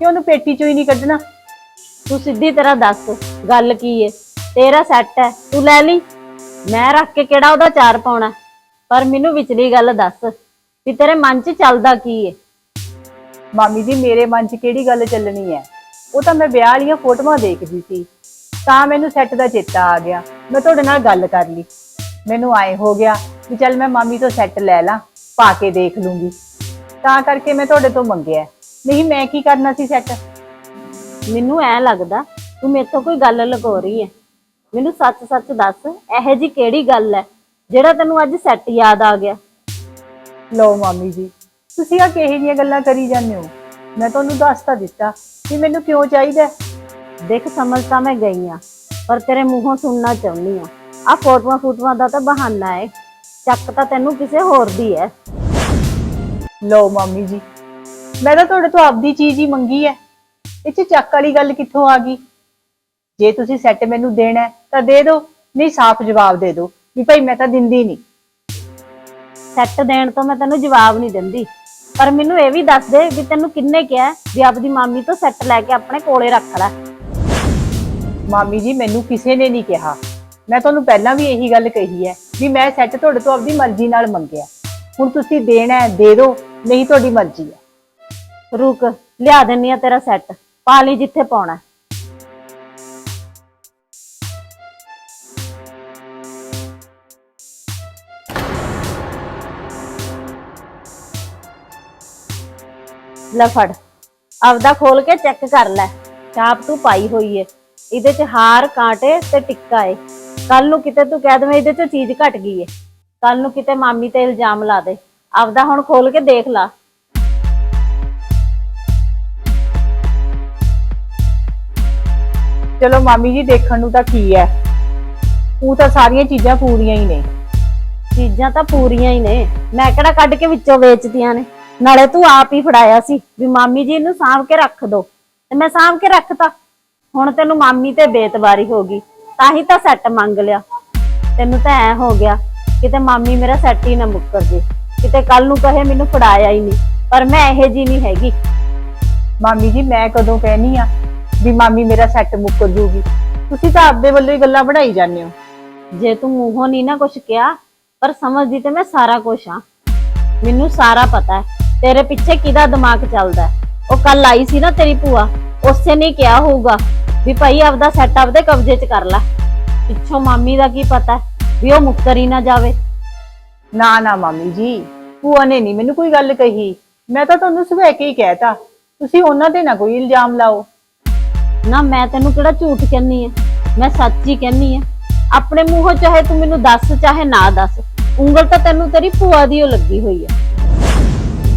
ਕਿ ਉਹਨੂੰ ਪੇਟੀ ਚੋਂ ਹੀ ਨਹੀਂ ਕੱਢਣਾ। ਤੂੰ ਸਿੱਧੀ ਤਰ੍ਹਾਂ ਦੱਸ, ਗੱਲ ਕੀ ਏ? ਤੇਰਾ ਸੈੱਟ ਹੈ, ਤੂੰ ਲੈ ਲਈ। ਮੈਂ ਰੱਖ ਕੇ ਕਿਹੜਾ ਉਹਦਾ ਚਾਰ ਪਾਉਣਾ? ਪਰ ਮੈਨੂੰ ਵਿਚਲੀ ਗੱਲ ਦੱਸ ਵੀ ਤੇਰੇ ਮਨ 'ਚ ਚੱਲਦਾ ਕੀ ਏ? ਮਾਮੀ ਜੀ, ਮੇਰੇ ਮਨ 'ਚ ਕਿਹੜੀ ਗੱਲ ਚੱਲਣੀ ਹੈ? ਉਹ ਤਾਂ ਮੈਂ ਵਿਆਹ ਵਾਲੀਆਂ ਫੋਟੋਆਂ ਦੇਖਦੀ ਸੀ। ਤਾਂ ਮੈਨੂੰ ਸੈੱਟ ਦਾ ਚੇਤਾ ਆ ਗਿਆ। ਮੈਂ ਤੁਹਾਡੇ ਨਾਲ ਗੱਲ ਕਰ ਲਈ। ਮੈਨੂੰ ਆਏ ਹੋ ਗਿਆ ਵੀ ਚੱਲ ਮੈਂ ਮਾਮੀ ਤੋਂ ਸੈੱਟ ਲੈ ਲਾਂ, ਪਾ ਕੇ ਦੇਖ ਲੂੰਗੀ। ਤਾਂ ਕਰਕੇ ਮੈਂ ਤੁਹਾਡੇ ਤੋਂ ਮੰਗਿਆ। ਨਹੀਂ ਮੈਂ ਕੀ ਕਰਨਾ ਸੀ ਸੈੱਟ ਮੈਨੂੰ ਐ ਲੱਗਦਾ ਤੂੰ ਮੇਰੇ ਤੋਂ ਕੋਈ ਗੱਲ ਲਗੋ ਰਹੀ ਏ ਮੈਨੂੰ ਸੱਚ-ਸੱਚ ਦੱਸ ਇਹੋ ਜੀ ਕਿਹੜੀ ਗੱਲ ਹੈ ਜਿਹੜਾ ਤੈਨੂੰ ਅੱਜ ਸੈੱਟ ਯਾਦ ਆ ਗਿਆ? ਲਓ ਮਾਮੀ ਜੀ ਤੁਸੀਂ ਆ ਕਿਹੋ ਜਿਹੀਆਂ ਗੱਲਾਂ ਕਰੀ ਜਾਂਦੇ ਹੋ? ਮੈਂ ਤੁਹਾਨੂੰ ਦੱਸ ਤਾਂ ਦਿੱਤਾ ਕਿ ਮੈਨੂੰ ਕਿਉਂ ਚਾਹੀਦਾ ਹੈ। ਦੇਖ ਸਮਝ ਤਾਂ ਮੈਂ ਗਈ ਆ ਪਰ ਤੇਰੇ ਮੂੰਹੋਂ ਸੁਣਨਾ ਚਾਹੁੰਦੀ ਆ। ਆ ਫੋਟੋਆਂ ਫੋਟੋਆਂ ਦਾ ਤਾਂ ਬਹਾਨਾ ਏ ਚੱਕ ਤਾਂ ਤੈਨੂੰ ਕਿਸੇ ਹੋਰ ਦੀ ਐ। ਲਓ ਮਾਮੀ ਜੀ ਮੈਂ ਤਾਂ ਤੁਹਾਡੇ ਤੋਂ ਆਪਦੀ ਚੀਜ਼ ਹੀ ਮੰਗੀ ਹੈ। ਇਹ 'ਚ ਚੱਕ ਵਾਲੀ ਗੱਲ ਕਿੱਥੋਂ ਆ ਗਈ? ਜੇ ਤੁਸੀਂ ਸੈੱਟ ਮੈਨੂੰ ਦੇਣਾ ਹੈ, ਤਾਂ ਦੇ ਦਿਓ ਨਹੀਂ ਸਾਫ਼ ਜਵਾਬ ਦੇ ਦਿਓ। ਵੀ ਭਾਈ ਮੈਂ ਤਾਂ ਦਿੰਦੀ ਨਹੀਂ। ਸੈੱਟ ਦੇਣ ਤੋਂ ਮੈਂ ਤੈਨੂੰ ਜਵਾਬ ਨਹੀਂ ਦਿੰਦੀ। ਪਰ ਮੈਨੂੰ ਇਹ ਵੀ ਦੱਸ ਦੇ ਵੀ ਤੈਨੂੰ ਕਿੰਨੇ ਕਿਹਾ ਵੀ ਆਪਦੀ ਮਾਮੀ ਤੋਂ ਸੈੱਟ ਲੈ ਕੇ ਆਪਣੇ ਕੋਲੇ ਰੱਖ ਲੈ। ਮਾਮੀ ਜੀ ਮੈਨੂੰ ਕਿਸੇ ਨੇ ਨਹੀਂ ਕਿਹਾ। ਮੈਂ ਤੁਹਾਨੂੰ ਪਹਿਲਾਂ ਵੀ ਇਹੀ ਗੱਲ ਕਹੀ ਹੈ ਵੀ ਮੈਂ ਸੈੱਟ ਤੁਹਾਡੇ ਤੋਂ ਆਪਦੀ ਮਰਜ਼ੀ ਨਾਲ ਮੰਗਿਆ। ਹੁਣ ਤੁਸੀਂ ਦੇਣਾ ਹੈ ਦੇ ਦਿਓ ਨਹੀਂ ਤੁਹਾਡੀ ਮਰਜ਼ੀ ਹੈ। ਰੁਕ, ਲਿਆ ਦਿੰਨੀ ਆ ਤੇਰਾ ਸੈੱਟ ਪਾ ਲਈ ਜਿੱਥੇ ਪਾਉਣਾ। ਲੈ ਫੜ। ਆਪਦਾ ਖੋਲ ਕੇ ਚੈੱਕ ਕਰ ਲੈ। ਚਾਪ ਤੂੰ ਪਾਈ ਹੋਈ ਏ। ਇਹਦੇ 'ਚ ਹਾਰ, ਕਾਂਟੇ ਤੇ ਟਿੱਕਾ ਏ। ਕੱਲ ਨੂੰ ਕਿਤੇ ਤੂੰ ਕਹਿ ਦਵੇਂ ਇਹਦੇ 'ਚ ਚੀਜ਼ ਘਟ ਗਈ ਏ। ਕੱਲ ਨੂੰ ਕਿਤੇ ਮਾਮੀ ਤੇ ਇਲਜ਼ਾਮ ਲਾ ਦੇ। ਆਪਦਾ ਹੁਣ ਖੋਲ ਕੇ ਦੇਖ ਲਾ। ਚਲੋ ਮਾਮੀ ਜੀ ਦੇਖਣ ਨੂੰ ਤਾਂ ਕੀ ਹੈ। ਉਹ ਤਾਂ ਸਾਰੀਆਂ ਚੀਜ਼ਾਂ ਪੂਰੀਆਂ ਹੀ ਨੇ। ਚੀਜ਼ਾਂ ਤਾਂ ਪੂਰੀਆਂ ਹੀ ਨੇ। ਮੈਂ ਕਿਹੜਾ ਕੱਢ ਕੇ ਵਿੱਚੋਂ ਵੇਚਦੀਆਂ ਨੇ? ਨਾਲੇ ਤੂੰ ਆਪ ਹੀ ਫੜਾਇਆ ਸੀ ਵੀ ਮਾਮੀ ਜੀ ਇਹਨੂੰ ਸਾਂਭ ਕੇ ਰੱਖ ਦੋ। ਤੇ ਮੈਂ ਸਾਂਭ ਕੇ ਰੱਖਤਾ। ਹੁਣ ਤੈਨੂੰ ਮਾਮੀ ਤੇ ਬੇਤਬਾਰੀ ਹੋ ਗਈ। ਤਾਂ ਹੀ ਤਾਂ ਸੈੱਟ ਮੰਗ ਲਿਆ। ਤੈਨੂੰ ਤਾਂ ਐ ਹੋ ਗਿਆ ਕਿਤੇ ਮਾਮੀ ਮੇਰਾ ਸੈੱਟ ਹੀ ਨਾ ਮੁੱਕਰ ਜੇ। ਕਿਤੇ ਕੱਲ ਨੂੰ ਕਹੇ ਮੈਨੂੰ ਫੜਾਇਆ ਹੀ ਨਹੀਂ। ਪਰ ਮੈਂ ਇਹੋ ਜੀ ਨਹੀਂ ਹੈਗੀ। ਮਾਮੀ ਜੀ ਮੈਂ ਕਦੋਂ ਕਹਿਨੀ ਆ? ਵੀ ਮਾਮੀ ਮੇਰਾ ਸੈੱਟ ਮੁੱਕਰ ਜੂਗੀ। ਤੁਸੀਂ ਤਾਂ ਆਪਦੇ ਵੱਲੋਂ ਹੀ ਗੱਲਾਂ ਬਣਾਈ ਜਾਂਦੇ ਹੋ। ਜੇ ਤੂੰ ਮੂੰਹੋਂ ਨਹੀਂ ਨਾ ਕੁਝ ਕਿਹਾ ਪਰ ਸਮਝਦੀ ਤੇ ਮੈਂ ਸਾਰਾ ਕੁਝ ਆ ਮੈਨੂੰ ਸਾਰਾ ਪਤਾ ਹੈ ਤੇਰੇ ਪਿੱਛੇ ਕਿਹਦਾ ਦਿਮਾਗ ਚੱਲਦਾ। ਉਹ ਕੱਲ ਆਈ ਸੀ ਨਾ ਤੇਰੀ ਭੂਆ ਉਸੇ ਨੇ ਕਿਹਾ ਹੋਊਗਾ ਵੀ ਭਾਈ ਆਪਦਾ ਸੈੱਟ ਆਪਦੇ ਕਬਜ਼ੇ 'ਚ ਕਰ ਲੈ। ਪਿੱਛੋਂ ਮਾਮੀ ਦਾ ਕੀ ਪਤਾ ਵੀ ਉਹ ਮੁੱਕਰ ਹੀ ਨਾ ਜਾਵੇ? ਨਾ ਨਾ ਮਾਮੀ ਜੀ ਭੂਆ ਨੇ ਨਹੀਂ ਮੈਨੂੰ ਕੋਈ ਗੱਲ ਕਹੀ। ਮੈਂ ਤਾਂ ਤੁਹਾਨੂੰ ਸਵੇਰ ਕੇ ਹੀ ਕਹਿਤਾ। ਤੁਸੀਂ ਉਹਨਾਂ ਤੇ ਨਾ ਕੋਈ ਇਲਜ਼ਾਮ ਲਾਓ। ਨਾ ਮੈਂ ਤੈਨੂੰ ਕਿਹੜਾ ਝੂਠ ਕਹਿੰਨੀ ਆ? ਮੈਂ ਸੱਚ ਹੀ ਕਹਿੰਨੀ ਆ। ਆਪਣੇ ਮੂੰਹੋਂ ਚਾਹੇ ਤੂੰ ਮੈਨੂੰ ਦੱਸ, ਚਾਹੇ ਨਾ ਦੱਸ, ਉਂਗਲ ਤਾਂ ਤੈਨੂੰ ਤੇਰੀ ਭੂਆ ਦੀ ਓ ਲੱਗੀ ਹੋਈ ਆ।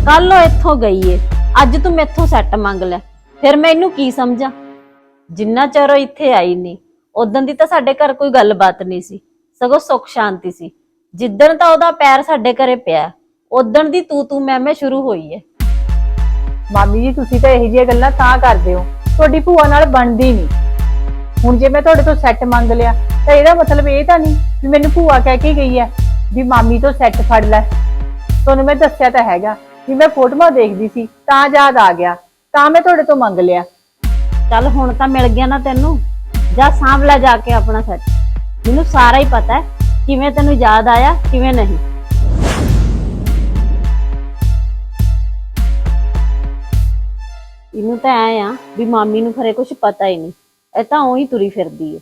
ਕੱਲ ਉਹ ਇੱਥੋਂ ਗਈ ਏ। ਅੱਜ ਤੂੰ ਮੈਥੋਂ ਸੈੱਟ ਮੰਗ ਲੈ। ਫਿਰ ਮੈਂ ਇਹਨੂੰ ਕੀ ਸਮਝਾਂ? ਜਿੰਨਾ ਚਿਰ ਉਹ ਇੱਥੇ ਆਈ ਨਹੀਂ ਉਦੋਂ ਦੀ ਤਾਂ ਸਾਡੇ ਘਰ ਕੋਈ ਗੱਲਬਾਤ ਨਹੀਂ ਸੀ। ਸਗੋਂ ਸੁੱਖ ਸ਼ਾਂਤੀ ਸੀ। ਜਿੱਦਣ ਤਾਂ ਉਹਦਾ ਪੈਰ ਸਾਡੇ ਘਰੇ ਪਿਆ ਉਦੋਂ ਦੀ ਤੂੰ ਤੂੰ ਮੈਂ ਮੈਂ ਸ਼ੁਰੂ ਹੋਈ ਏ। ਮਾਮੀ ਜੀ, ਤੁਸੀਂ ਤਾਂ ਇਹੋ ਜਿਹੀਆਂ ਗੱਲਾਂ ਤਾਂ ਕਰਦੇ ਹੋ। ਤੁਹਾਡੀ ਭੂਆ ਨਾਲ ਬਣਦੀ ਨਹੀਂ। ਹੁਣ ਜੇ ਮੈਂ ਤੁਹਾਡੇ ਤੋਂ ਸੈੱਟ ਮੰਗ ਲਿਆ, ਤਾਂ ਇਹਦਾ ਮਤਲਬ ਇਹ ਤਾਂ ਨਹੀਂ ਵੀ ਮੈਨੂੰ ਭੂਆ ਕਹਿ ਕੇ ਗਈ ਹੈ ਵੀ ਮਾਮੀ ਤੋਂ ਸੈੱਟ ਫੜ ਲੈ। ਤੁਹਾਨੂੰ ਮੈਂ ਦੱਸਿਆ ਤਾਂ ਹੈਗਾ ਵੀ ਮੈਂ ਫੋਟੋਆਂ ਦੇਖਦੀ ਸੀ, ਤਾਂ ਯਾਦ ਆ ਗਿਆ, ਤਾਂ ਮੈਂ ਤੁਹਾਡੇ ਤੋਂ ਮੰਗ ਲਿਆ। ਚੱਲ ਹੁਣ ਤਾਂ ਮਿਲ ਗਿਆ ਨਾ ਤੈਨੂੰ, ਜਾ ਸਾਂਭ ਲੈ ਜਾ ਕੇ ਆਪਣਾ ਸੈੱਟ ਮੈਨੂੰ ਸਾਰਾ ਹੀ ਪਤਾ ਹੈ ਕਿਵੇਂ ਤੈਨੂੰ ਯਾਦ ਆਇਆ, ਕਿਵੇਂ ਨਹੀਂ। ਇਹਨੂੰ ਤਾਂ ਐ ਆ ਵੀ ਮਾਮੀ ਨੂੰ ਖਰੇ ਕੁਝ ਪਤਾ ਹੀ ਨਹੀਂ। ਇਹ ਤਾਂ ਉਹੀ ਤੁਰੀ ਫਿਰਦੀ ਹੈ